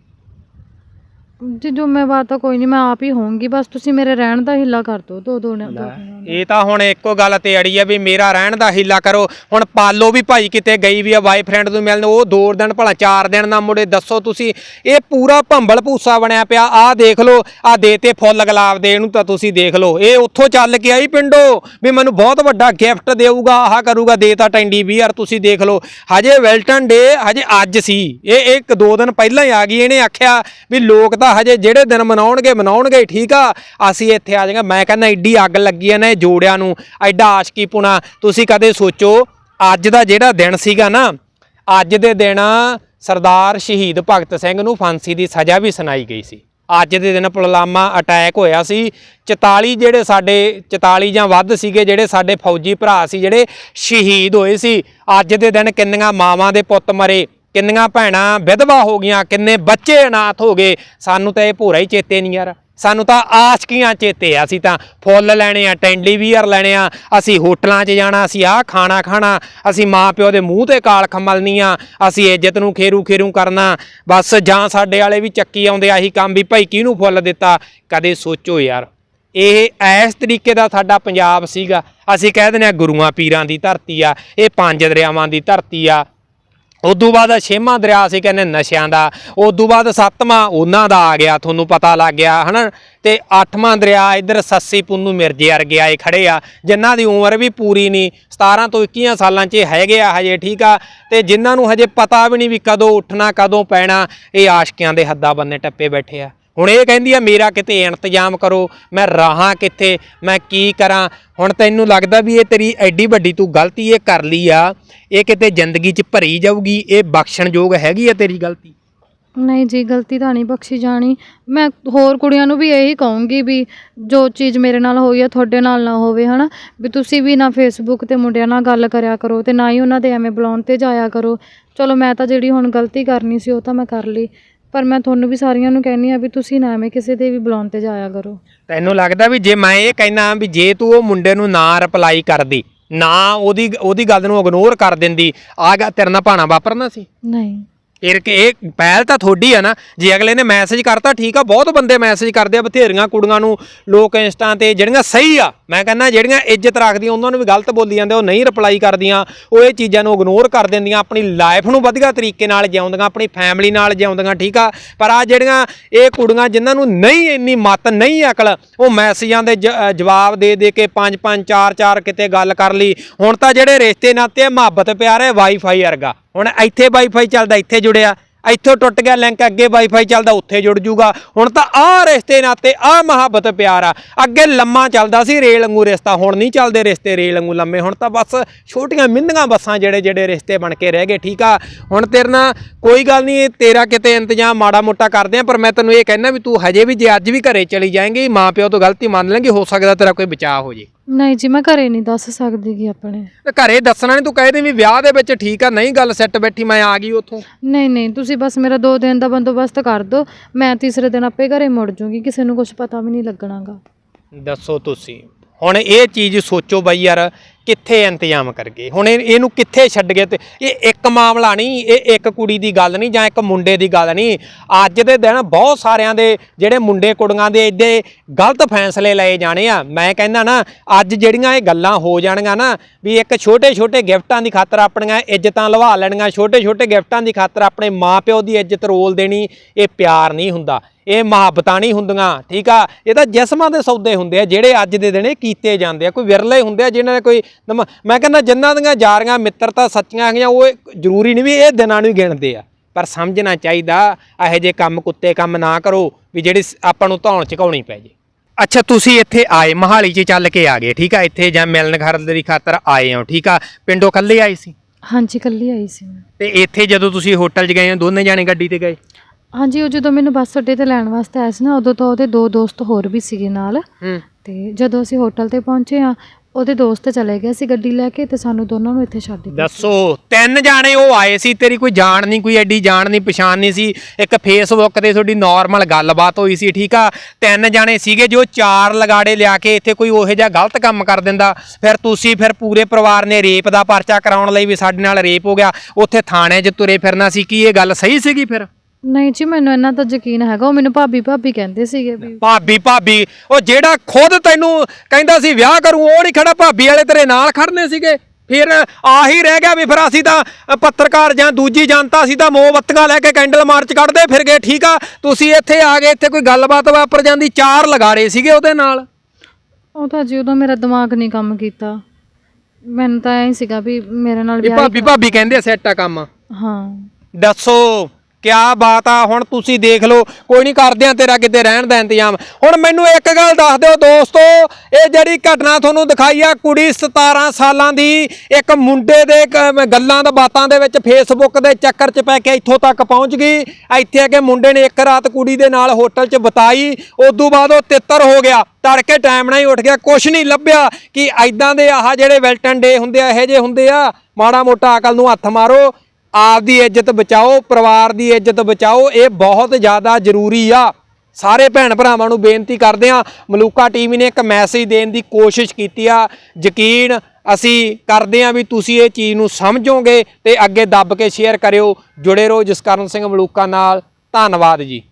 ਜੀ ਜ਼ਿੰਮੇਵਾਰ ਤਾਂ ਕੋਈ ਨਹੀਂ ਮੈਂ ਆਪ ਹੀ ਹੋਊਂਗੀ। ਬਸ ਤੁਸੀਂ ਮੇਰੇ ਰਹਿਣ ਦਾ ਹਿੱਲਾ ਕਰ ਦਿਓ, ਦੋ ਦੋ ਦਿਨ ਦਾ ਇਹ ਤਾਂ ਹੁਣ ਇੱਕੋ ਗੱਲ ਤੇ ਅੜੀ ਆ ਵੀ ਮੇਰਾ ਰਹਿਣ ਦਾ ਹੀਲਾ ਕਰੋ। ਹੁਣ ਪਾਲੋ ਵੀ ਭਾਈ ਕਿਤੇ ਗਈ ਵੀ ਆ ਬਾਏਫ੍ਰੈਂਡ ਨੂੰ ਮਿਲਣ, ਉਹ ਦੋ ਦਿਨ ਭਲਾ ਚਾਰ ਦਿਨ ਨਾ ਮੁੜੇ, ਦੱਸੋ ਤੁਸੀਂ। ਇਹ ਪੂਰਾ ਭੰਬਲ ਭੂਸਾ ਬਣਿਆ ਪਿਆ ਆਹ ਦੇਖ ਲਓ ਆਹ ਦੇਤੇ ਫੁੱਲ ਗੁਲਾਬ ਦੇ ਇਹਨੂੰ ਤਾਂ ਤੁਸੀਂ ਦੇਖ ਲਓ। ਇਹ ਉੱਥੋਂ ਚੱਲ ਕੇ ਆਈ ਪਿੰਡੋ, ਵੀ ਮੈਨੂੰ ਬਹੁਤ ਵੱਡਾ ਗਿਫਟ ਦੇਊਗਾ, ਆਹ ਕਰੂਗਾ ਦੇਤਾ ਟੈਂਡੀ ਵੀ ਯਾਰ, ਤੁਸੀਂ ਦੇਖ ਲਓ। ਹਜੇ ਵੈਲਟਨ ਡੇ ਹਜੇ ਅੱਜ ਸੀ। ਇਹ ਇੱਕ ਦੋ ਦਿਨ ਪਹਿਲਾਂ ਹੀ ਆ ਗਈ, ਇਹਨੇ ਆਖਿਆ ਵੀ ਲੋਕ ਤਾਂ ਹਜੇ ਜਿਹੜੇ ਦਿਨ ਮਨਾਉਣਗੇ ਮਨਾਉਣਗੇ ਠੀਕ ਆ। ਅਸੀਂ ਇੱਥੇ ਆ ਜਾਵਾਂਗੇ ਮੈਂ ਕਹਿੰਦਾ ਐਡੀ ਅੱਗ ਲੱਗੀ ਹੈ ਨਾ ਇਹ ਜੋੜਿਆਂ ਨੂੰ। ਐਡਾ ਆਸ਼ਕੀ ਪੁਣਾ। ਤੁਸੀਂ ਕਦੇ ਸੋਚੋ, ਅੱਜ ਦਾ ਜਿਹੜਾ ਦਿਨ ਸੀਗਾ ਨਾ, ਅੱਜ ਦੇ ਦਿਨ ਸਰਦਾਰ ਸ਼ਹੀਦ ਭਗਤ ਸਿੰਘ ਨੂੰ ਫਾਂਸੀ ਦੀ ਸਜ਼ਾ ਵੀ ਸੁਣਾਈ ਗਈ ਸੀ। ਅੱਜ ਦੇ ਦਿਨ ਪੁਲਵਾਮਾ ਅਟੈਕ ਹੋਇਆ ਸੀ। 44 ਜਿਹੜੇ ਸਾਡੇ 44 ਜਾਂ ਵੱਧ ਸੀਗੇ ਜਿਹੜੇ ਸਾਡੇ ਫੌਜੀ ਭਰਾ ਸੀ, ਜਿਹੜੇ ਸ਼ਹੀਦ ਹੋਏ ਸੀ, ਅੱਜ ਦੇ ਦਿਨ ਕਿੰਨੀਆਂ ਮਾਵਾਂ ਦੇ ਪੁੱਤ ਮਰੇ। ਕਿੰਨੀਆਂ ਭੈਣਾਂ ਵਿਧਵਾ ਹੋ ਗਈਆਂ, ਕਿੰਨੇ ਬੱਚੇ ਅਨਾਥ ਹੋ ਗਏ। ਸਾਨੂੰ ਤਾਂ ਇਹ ਭੂਰਾ ਹੀ ਚੇਤੇ ਨਹੀਂ ਯਾਰ। ਸਾਨੂੰ ਤਾਂ ਆਸ਼ਕੀਆਂ ਚੇਤੇ ਆ। ਅਸੀਂ ਤਾਂ ਫੁੱਲ ਲੈਣੇ ਆ ਟੈਂਡੀ ਵੀਅਰ ਲੈਣੇ ਆ। ਅਸੀਂ ਹੋਟਲਾਂ 'ਚ ਜਾਣਾ, ਅਸੀਂ ਆਹ ਖਾਣਾ ਖਾਣਾ। ਅਸੀਂ ਮਾਂ ਪਿਓ ਦੇ ਮੂੰਹ ਤੇ ਕਾਲ ਖਮਲਨੀ ਆ। ਅਸੀਂ ਇੱਜ਼ਤ ਨੂੰ ਖੇਰੂ ਖੇਰੂ ਕਰਨਾ। ਬਸ ਜਾਂ ਸਾਡੇ ਵਾਲੇ ਵੀ ਚੱਕੀ ਆਉਂਦੇ ਆਹੀ ਕੰਮ ਵੀ ਭਾਈ ਕਿਹਨੂੰ ਫੁੱਲ ਦਿੱਤਾ? ਕਦੇ ਸੋਚੋ ਯਾਰ। ਇਹ ਇਸ ਤਰੀਕੇ ਦਾ ਸਾਡਾ ਪੰਜਾਬ ਸੀਗਾ। ਅਸੀਂ ਕਹਿ ਦਿੰਦੇ ਆ ਗੁਰੂਆਂ ਪੀਰਾਂ ਦੀ ਧਰਤੀ ਆ, ਇਹ ਪੰਜ ਦਰਿਆਵਾਂ ਦੀ ਧਰਤੀ ਆ। ਉਦੋਂ ਬਾਅਦ ਛੇਵਾਂ ਦਰਿਆ ਸੀ ਕਹਿੰਦੇ ਨਸ਼ਿਆਂ ਦਾ, ਉਦੋਂ ਬਾਅਦ ਸੱਤਵਾਂ ਉਹਨਾਂ ਦਾ ਆ ਗਿਆ, ਤੁਹਾਨੂੰ ਪਤਾ ਲੱਗ ਗਿਆ, ਹਨਾ? ਤੇ ਅੱਠਵਾਂ ਦਰਿਆ ਇੱਧਰ ਸੱਸੀ ਪੁੰਨੂ ਮਿਰਜੇ ਵਰਗੇ ਆਏ ਖੜੇ ਆ, ਜਿਨ੍ਹਾਂ ਦੀ ਉਮਰ ਵੀ ਪੂਰੀ ਨਹੀਂ 17 ਤੋਂ 21 ਸਾਲਾਂ 'ਚ ਹੈਗੇ ਆ ਹਜੇ, ਠੀਕ ਆ? ਤੇ ਜਿਨ੍ਹਾਂ ਨੂੰ ਹਜੇ ਪਤਾ ਵੀ ਨਹੀਂ ਵੀ ਕਦੋਂ ਉੱਠਣਾ, ਕਦੋਂ ਪੈਣਾ, ਇਹ ਆਸ਼ਕਿਆਂ ਦੇ ਹੱਦਾਂ ਬੰਨੇ ਟੱਪੇ ਬੈਠੇ ਆ। ਹੁਣ ਇਹ ਕਹਿੰਦੀ ਆ, ਮੇਰਾ ਕਿਤੇ ਇੰਤਜ਼ਾਮ ਕਰੋ, ਮੈਂ ਰਾਹਾਂ ਕਿੱਥੇ, ਮੈਂ ਕੀ ਕਰਾਂ? ਹੁਣ ਤੈਨੂੰ ਲੱਗਦਾ ਵੀ ਇਹ ਤੇਰੀ ਐਡੀ ਵੱਡੀ ਤੂੰ ਗਲਤੀ ਇਹ ਕਰ ਲਈ ਆ, ਇਹ ਕਿਤੇ ਜ਼ਿੰਦਗੀ 'ਚ ਭਰੀ ਜਾਊਗੀ, ਇਹ ਬਖਸ਼ਣਯੋਗ ਹੈਗੀ ਆ ਤੇਰੀ ਗਲਤੀ? ਨਹੀਂ ਜੀ, ਗਲਤੀ ਤਾਂ ਨਹੀਂ ਬਖਸ਼ੀ ਜਾਣੀ। ਮੈਂ ਹੋਰ ਕੁੜੀਆਂ ਨੂੰ ਵੀ ਇਹੀ ਕਹੂੰਗੀ ਵੀ ਜੋ ਚੀਜ਼ ਮੇਰੇ ਨਾਲ ਹੋਈ ਆ, ਤੁਹਾਡੇ ਨਾਲ ਨਾ ਹੋਵੇ, ਹਨਾ? ਵੀ ਤੁਸੀਂ ਵੀ ਨਾ ਫੇਸਬੁੱਕ ਤੇ ਮੁੰਡਿਆਂ ਨਾਲ ਗੱਲ ਕਰਿਆ ਕਰੋ ਤੇ ਨਾ ਹੀ ਉਹਨਾਂ ਦੇ ਐਵੇਂ ਬੁਲਾਉਣ ਤੇ ਜਾਇਆ ਕਰੋ। ਚਲੋ, ਮੈਂ ਤਾਂ ਜਿਹੜੀ ਹੁਣ ਗਲਤੀ ਕਰਨੀ ਸੀ, ਉਹ ਤਾਂ ਮੈਂ ਕਰ ਲਈ। ਪਰ ਮੈਂ ਤੁਹਾਨੂੰ ਵੀ ਸਾਰੀਆਂ ਨੂੰ ਕਹਿੰਨੀ ਆ ਵੀ ਤੁਸੀਂ ਨਾ ਐਵੇਂ ਕਿਸੇ ਦੇ ਵੀ ਬੁਲਾਉਣ ਤੇ ਜਾਇਆ ਕਰੋ। ਤੈਨੂੰ ਲੱਗਦਾ ਵੀ ਜੇ ਮੈਂ ਇਹ ਕਹਿਣਾ ਵੀ ਜੇ ਤੂੰ ਉਹ ਮੁੰਡੇ ਨੂੰ ਨਾ ਰਿਪਲਾਈ ਕਰਦੀ ਨਾ ਉਹਦੀ ਉਹਦੀ ਗੱਲ ਨੂੰ ਇਗਨੋਰ ਕਰ ਦਿੰਦੀ ਆ ਗਾ ਤੇਰੇ ਨਾਲ ਭਾਣਾ ਵਾਪਰਨਾ ਸੀ? ਨਹੀਂ। ਫਿਰ ਕਿ ਇਹ ਪਹਿਲ ਤਾਂ ਤੁਹਾਡੀ ਆ ਨਾ। ਜੇ ਅਗਲੇ ਨੇ ਮੈਸੇਜ ਕਰਤਾ, ਠੀਕ ਆ, ਬਹੁਤ ਬੰਦੇ ਮੈਸੇਜ ਕਰਦੇ ਆ, ਬਥੇਰੀਆਂ ਕੁੜੀਆਂ ਨੂੰ, ਲੋਕ ਇੰਸਟਾ ਤੇ, ਜਿਹੜੀਆਂ ਸਹੀ ਆ। ਮੈਂ ਕਹਿੰਦਾ, ਜਿਹੜੀਆਂ ਇੱਜ਼ਤ ਰੱਖਦੀਆਂ, ਉਹਨਾਂ ਨੂੰ ਵੀ ਗਲਤ ਬੋਲੀ ਜਾਂਦੇ, ਉਹ ਨਹੀਂ ਰਿਪਲਾਈ ਕਰਦੀਆਂ। ਉਹ ਇਹ ਚੀਜ਼ਾਂ ਨੂੰ ਇਗਨੋਰ ਕਰ ਦਿੰਦੀਆਂ, ਆਪਣੀ ਲਾਈਫ ਨੂੰ ਵਧੀਆ ਤਰੀਕੇ ਨਾਲ ਜਿਉਂਦੀਆਂ, ਆਪਣੀ ਫੈਮਿਲੀ ਨਾਲ ਜਿਉਂਦੀਆਂ, ਠੀਕ ਆ। ਪਰ ਆ ਜਿਹੜੀਆਂ ਇਹ ਕੁੜੀਆਂ, ਜਿਨ੍ਹਾਂ ਨੂੰ ਨਹੀਂ ਇੰਨੀ ਮਤ, ਨਹੀਂ ਅਕਲ, ਉਹ ਮੈਸੇਜਾਂ ਦੇ ਜਵਾਬ ਦੇ ਦੇ ਕੇ ਪੰਜ ਪੰਜ, ਚਾਰ ਚਾਰ ਕਿਤੇ ਗੱਲ ਕਰ ਲਈ। ਹੁਣ ਤਾਂ ਜਿਹੜੇ ਰਿਸ਼ਤੇ ਨਾਤੇ ਮੁਹੱਬਤ ਪਿਆਰ ਹੈ ਵਾਈਫਾਈ ਵਰਗਾ। ਹੁਣ ਇੱਥੇ ਵਾਈਫਾਈ ਚੱਲਦਾ, ਇੱਥੇ ਜੁੜਿਆ। ਇੱਥੋਂ ਟੁੱਟ ਗਿਆ ਲਿੰਕ ਅੱਗੇ ਵਾਈਫਾਈ ਚੱਲਦਾ, ਉੱਥੇ ਜੁੜ ਜੂਗਾ। ਹੁਣ ਤਾਂ ਆਹ ਰਿਸ਼ਤੇ ਨਾਤੇ ਆਹ ਮੁਹੱਬਤ ਪਿਆਰ ਆ। ਅੱਗੇ ਲੰਮਾ ਚੱਲਦਾ ਸੀ ਰੇਲ ਵਾਂਗੂ ਰਿਸ਼ਤਾ, ਹੁਣ ਨਹੀਂ ਚੱਲਦੇ ਰਿਸ਼ਤੇ ਰੇਲ ਵਾਂਗੂ ਲੰਮੇ। ਹੁਣ ਤਾਂ ਬਸ ਛੋਟੀਆਂ ਮਿੰਦੀਆਂ ਬੱਸਾਂ ਜਿਹੜੇ ਜਿਹੜੇ ਰਿਸ਼ਤੇ ਬਣ ਕੇ ਰਹਿ ਗਏ, ਠੀਕ ਆ? ਹੁਣ ਤੇਰੇ ਨਾਲ ਕੋਈ ਗੱਲ ਨਹੀਂ, ਤੇਰਾ ਕਿਤੇ ਇੰਤਜ਼ਾਮ ਮਾੜਾ ਮੋਟਾ ਕਰਦੇ ਆ, ਪਰ ਮੈਂ ਤੈਨੂੰ ਇਹ ਕਹਿਣਾ ਵੀ ਤੂੰ ਹਜੇ ਵੀ ਜੇ ਅੱਜ ਵੀ ਘਰੇ ਚਲੀ ਜਾਏਂਗੀ, ਮਾਂ ਪਿਓ ਤੋਂ ਗਲਤੀ ਮੰਨ ਲੈਂਗੀ, ਹੋ ਸਕਦਾ ਤੇਰਾ ਕੋਈ ਬਚਾਅ ਹੋ ਜੇ। ਨਹੀਂ ਜੀ ਮੈਂ ਘਰੇ ਨਹੀਂ ਦੱਸ ਸਕਦੀ ਗੀ ਆਪਣੇ। ਤੇ ਘਰੇ ਦੱਸਣਾ ਨਹੀਂ ਤੂੰ ਕਹਿ ਦੇ ਵੀ ਵਿਆਹ ਦੇ ਵਿੱਚ ਠੀਕ ਆ ਨਹੀਂ ਗੱਲ ਸੈੱਟ ਬੈਠੀ ਮੈਂ ਆ ਗਈ ਉੱਥੋਂ। ਨਹੀਂ ਨਹੀਂ ਤੁਸੀਂ ਬਸ ਮੇਰਾ 2 ਦਿਨ ਦਾ ਬੰਦੋਬਸਤ ਕਰ ਦਿਓ ਮੈਂ ਤੀਸਰੇ ਦਿਨ ਆਪੇ ਘਰੇ ਮੁੜ ਜੂਗੀ ਕਿਸੇ ਨੂੰ ਕੁਝ ਪਤਾ ਵੀ ਨਹੀਂ ਲੱਗਣਾਗਾ। ਦੱਸੋ ਤੁਸੀਂ। ਹੁਣ ਇਹ ਚੀਜ਼ ਸੋਚੋ ਬਾਈ ਯਾਰ, ਕਿੱਥੇ ਇੰਤਜ਼ਾਮ ਕਰਗੇ? ਹੁਣ ਇਹਨੂੰ ਕਿੱਥੇ ਛੱਡ ਗਏ ਤੇ ਇਹ ਇੱਕ ਮਾਮਲਾ ਨਹੀਂ, ਇਹ ਇੱਕ ਕੁੜੀ ਦੀ ਗੱਲ ਨਹੀਂ ਜਾਂ ਇੱਕ ਮੁੰਡੇ ਦੀ ਗੱਲ ਨਹੀਂ। ਅੱਜ ਦੇ ਦਿਨ ਬਹੁਤ ਸਾਰਿਆਂ ਦੇ ਜਿਹੜੇ ਮੁੰਡੇ ਕੁੜੀਆਂ ਦੇ ਏਡੇ ਗਲਤ ਫੈਸਲੇ ਲਏ ਜਾਣੇ ਆ। ਮੈਂ ਕਹਿੰਦਾ ਨਾ, ਅੱਜ ਜਿਹੜੀਆਂ ਇਹ ਗੱਲਾਂ ਹੋ ਜਾਣੀਆਂ ਨਾ, ਵੀ ਇੱਕ ਛੋਟੇ ਛੋਟੇ ਗਿਫਟਾਂ ਦੀ ਖਾਤਰ ਆਪਣੀਆਂ ਇੱਜ਼ਤਾਂ ਲਵਾ ਲੈਣੀਆਂ ਛੋਟੇ ਛੋਟੇ ਗਿਫਟਾਂ ਦੀ ਖਾਤਰ ਆਪਣੇ ਮਾਪਿਓ ਦੀ ਇੱਜ਼ਤ ਰੋਲ ਦੇਣੀ, ਇਹ ਪਿਆਰ ਨਹੀਂ ਹੁੰਦਾ। ਇਹ ਮੁਹੱਬਤਾਂ ਨਹੀਂ ਹੁੰਦੀਆਂ ਠੀਕ ਆ? ਇਹ ਤਾਂ ਜਿਸਮਾਂ ਦੇ ਸੌਦੇ ਹੁੰਦੇ ਆ ਜਿਹੜੇ ਅੱਜ ਦੇ ਦਿਨ ਕੀਤੇ ਜਾਂਦੇ ਆ। ਕੋਈ ਵਿਰਲੇ ਹੁੰਦੇ ਆ ਜਿਨ੍ਹਾਂ ਦੇ ਕੋਈ ਮੈਂ ਕਹਿੰਦਾ ਜਿਨ੍ਹਾਂ ਦੀਆਂ ਯਾਰੀਆਂ ਮਿੱਤਰਤਾ ਸੱਚੀਆਂ ਹੈਗੀਆਂ ਉਹ ਜ਼ਰੂਰੀ ਨਹੀਂ ਵੀ ਇਹ ਦਿਨਾਂ ਨੂੰ ਹੀ ਗਿਣਦੇ ਆ। ਪਰ ਸਮਝਣਾ ਚਾਹੀਦਾ ਇਹੋ ਜਿਹੇ ਕੰਮ ਕੁੱਤੇ ਕੰਮ ਨਾ ਕਰੋ ਵੀ ਜਿਹੜੀ ਆਪਾਂ ਨੂੰ ਧੌਣ ਚਕਾਉਣੀ ਪੈ ਜੇ। ਅੱਛਾ ਤੁਸੀਂ ਇੱਥੇ ਆਏ ਮਹਾਲੀ 'ਚ ਚੱਲ ਕੇ ਆ ਗਏ ਠੀਕ ਆ? ਇੱਥੇ ਜਾਂ ਮਿਲਣ ਖਰਦਰੀ ਖਾਤਰ ਆਏ ਹੋ ਠੀਕ ਆ? ਪਿੰਡੋਂ ਇਕੱਲੇ ਆਏ ਸੀ? ਹਾਂਜੀ ਕੱਲੀ ਆਈ ਸੀ ਮੈਂ। ਤੇ ਇੱਥੇ ਜਦੋਂ ਤੁਸੀਂ ਹੋਟਲ 'ਚ ਗਏ ਹੋ ਦੋਨੇ ਜਾਣੇ ਗੱਡੀ ਤੇ ਗਏ? ਹਾਂਜੀ ਉਹ ਜਦੋਂ ਮੈਨੂੰ ਬੱਸ ਅੱਡੇ ਤੇ ਲੈਣ ਵਾਸਤੇ ਆਇਆ ਸੀ ਨਾ ਉਦੋਂ ਤਾਂ ਉਹਦੇ ਦੋ ਦੋਸਤ ਹੋਰ ਵੀ ਸੀਗੇ ਨਾਲ। ਹੂੰ। ਤੇ ਜਦੋਂ ਅਸੀਂ ਹੋਟਲ ਤੇ ਪਹੁੰਚੇ ਆ ਉਹਦੇ ਦੋਸਤ ਚਲੇ ਗਏ ਸੀ ਗੱਡੀ ਲੈ ਕੇ ਤੇ ਸਾਨੂੰ ਦੋਨਾਂ ਨੂੰ ਇੱਥੇ ਛੱਡ ਗਏ। ਦੱਸੋ ਤਿੰਨ ਜਾਣੇ ਉਹ ਆਏ ਸੀ ਤੇਰੀ ਕੋਈ ਜਾਣ ਨਹੀਂ ਕੋਈ ਐਡੀ ਜਾਣ ਨਹੀਂ ਪਛਾਣ ਨਹੀਂ ਸੀ। ਇੱਕ ਫੇਸਬੁੱਕ ਤੇ ਤੁਹਾਡੀ ਨਾਰਮਲ ਗੱਲਬਾਤ ਹੋਈ ਸੀ ਠੀਕ ਆ? ਤਿੰਨ ਜਾਣੇ ਸੀਗੇ ਜੋ ਚਾਰ ਲਗਾੜੇ ਲਿਆ ਕੇ ਇੱਥੇ ਕੋਈ ਉਹੋ ਜਿਹਾ ਗਲਤ ਕੰਮ ਕਰ ਦਿੰਦਾ। ਫਿਰ ਤੁਸੀਂ ਫਿਰ ਪੂਰੇ ਪਰਿਵਾਰ ਨੇ ਰੇਪ ਦਾ ਪਰਚਾ ਕਰਾਉਣ ਲਈ ਵੀ ਸਾਡੇ ਨਾਲ ਰੇਪ ਹੋ ਗਿਆ। ਉੱਥੇ ਥਾਣੇ 'ਚ ਤੁਰੇ ਫਿਰਨਾ ਸੀ ਕੀ ਇਹ ਗੱਲ ਸਹੀ ਸੀਗੀ ਫਿਰ? ਨਹੀਂ ਜੀ ਮੈਨੂੰ ਇੰਨਾ ਤਾਂ ਯਕੀਨ ਹੈਗਾ ਉਹ ਮੈਨੂੰ ਭਾਬੀ ਭਾਬੀ ਕਹਿੰਦੇ ਸੀਗੇ ਵੀ ਭਾਬੀ ਭਾਬੀ ਉਹ ਜਿਹੜਾ ਖੁਦ ਤੈਨੂੰ ਕਹਿੰਦਾ ਸੀ ਵਿਆਹ ਕਰੂ ਉਹ ਨਹੀਂ ਖੜਾ ਭਾਬੀ ਵਾਲੇ ਤੇਰੇ ਨਾਲ ਖੜਨੇ ਸੀਗੇ। ਫਿਰ ਆਹੀ ਰਹਿ ਗਿਆ ਵੀ ਫਿਰ ਅਸੀਂ ਤਾਂ ਪੱਤਰਕਾਰ ਜਾਂ ਦੂਜੀ ਜਨਤਾ ਅਸੀਂ ਤਾਂ ਮੋਮਬੱਤੀਆਂ ਲੈ ਕੇ ਕੈਂਡਲ ਮਾਰਚ ਕੱਢਦੇ ਫਿਰ ਗਏ ਠੀਕ ਆ। ਤੁਸੀਂ ਇੱਥੇ ਆ ਗਏ ਇੱਥੇ ਕੋਈ ਗੱਲਬਾਤ ਵਾਪਰ ਜਾਂਦੀ ਚਾਰ ਲਗਾੜੇ ਸੀਗੇ ਉਹਦੇ ਨਾਲ। ਉਹ ਤਾਂ ਜੀ ਉਦੋਂ ਮੇਰਾ ਦਿਮਾਗ ਨਹੀਂ ਕੰਮ ਕੀਤਾ। ਮੈਨੂੰ ਤਾਂ ਐਂ ਸੀਗਾ ਵੀ ਮੇਰੇ ਨਾਲ ਵੀ ਵਿਆਹ ਭਾਬੀ ਭਾਬੀ ਕਹਿੰਦੇ ਸੈੱਟ ਆ ਕੰਮ। ਹਾਂ। ਦੱਸੋ। ਕਿਆ ਬਾਤ ਆ, ਹੁਣ ਤੁਸੀਂ ਦੇਖ ਲਓ, ਕੋਈ ਨਹੀਂ ਕਰਦੇ ਆ ਤੇਰਾ ਕਿਤੇ ਰਹਿਣ ਦਾ ਇੰਤਜ਼ਾਮ। ਹੁਣ ਮੈਨੂੰ ਇੱਕ ਗੱਲ ਦੱਸ ਦਿਓ ਦੋਸਤੋ, ਇਹ ਜਿਹੜੀ ਘਟਨਾ ਤੁਹਾਨੂੰ ਦਿਖਾਈ ਆ ਕੁੜੀ 17 ਸਾਲਾਂ ਦੀ, ਇੱਕ ਮੁੰਡੇ ਦੇ ਕ- ਗੱਲਾਂ ਦਾ ਬਾਤਾਂ ਦੇ ਵਿੱਚ ਫੇਸਬੁੱਕ ਦੇ ਚੱਕਰ 'ਚ ਪੈ ਕੇ ਇੱਥੋਂ ਤੱਕ ਪਹੁੰਚ ਗਈ। ਇੱਥੇ ਆ ਕੇ ਮੁੰਡੇ ਨੇ ਇੱਕ ਰਾਤ ਕੁੜੀ ਦੇ ਨਾਲ ਹੋਟਲ 'ਚ ਬਿਤਾਈ, ਉਦੋਂ ਬਾਅਦ ਉਹ ਤਿੱਤਰ ਹੋ ਗਿਆ। ਤੜਕੇ ਟਾਈਮ ਨਾਲ ਹੀ ਉੱਠ ਗਿਆ। ਕੁਛ ਨਹੀਂ ਲੱਭਿਆ ਕਿ ਐਦਾਂ ਦੇ ਆਹ ਜਿਹੜੇ ਵੈਲਟਨ ਡੇ ਹੁੰਦੇ ਆ, ਇਹੋ ਜਿਹੇ ਹੁੰਦੇ ਆ, ਮਾੜਾ ਮੋਟਾ ਅਕਲ ਨੂੰ ਹੱਥ ਮਾਰੋ। ਆਪ ਦੀ ਇੱਜ਼ਤ ਬਚਾਓ, ਪਰਿਵਾਰ ਦੀ ਇੱਜ਼ਤ ਬਚਾਓ, ਇਹ ਬਹੁਤ ਜ਼ਿਆਦਾ ਜ਼ਰੂਰੀ ਆ। ਸਾਰੇ ਭੈਣ ਭਰਾਵਾਂ ਨੂੰ ਬੇਨਤੀ ਕਰਦੇ ਆ ਮਲੂਕਾ ਟੀਵੀ ਨੇ ਇੱਕ ਮੈਸੇਜ ਦੇਣ ਦੀ ਕੋਸ਼ਿਸ਼ ਕੀਤੀ ਆ। ਯਕੀਨ ਅਸੀਂ ਕਰਦੇ ਆ ਵੀ ਤੁਸੀਂ ਇਹ ਚੀਜ਼ ਨੂੰ ਸਮਝੋਗੇ ਤੇ ਅੱਗੇ ਦੱਬ ਕੇ ਸ਼ੇਅਰ ਕਰਿਓ। ਜੁੜੇ ਰਹੋ ਜਸਕਰਨ ਸਿੰਘ ਮਲੂਕਾ ਨਾਲ। ਧੰਨਵਾਦ ਜੀ।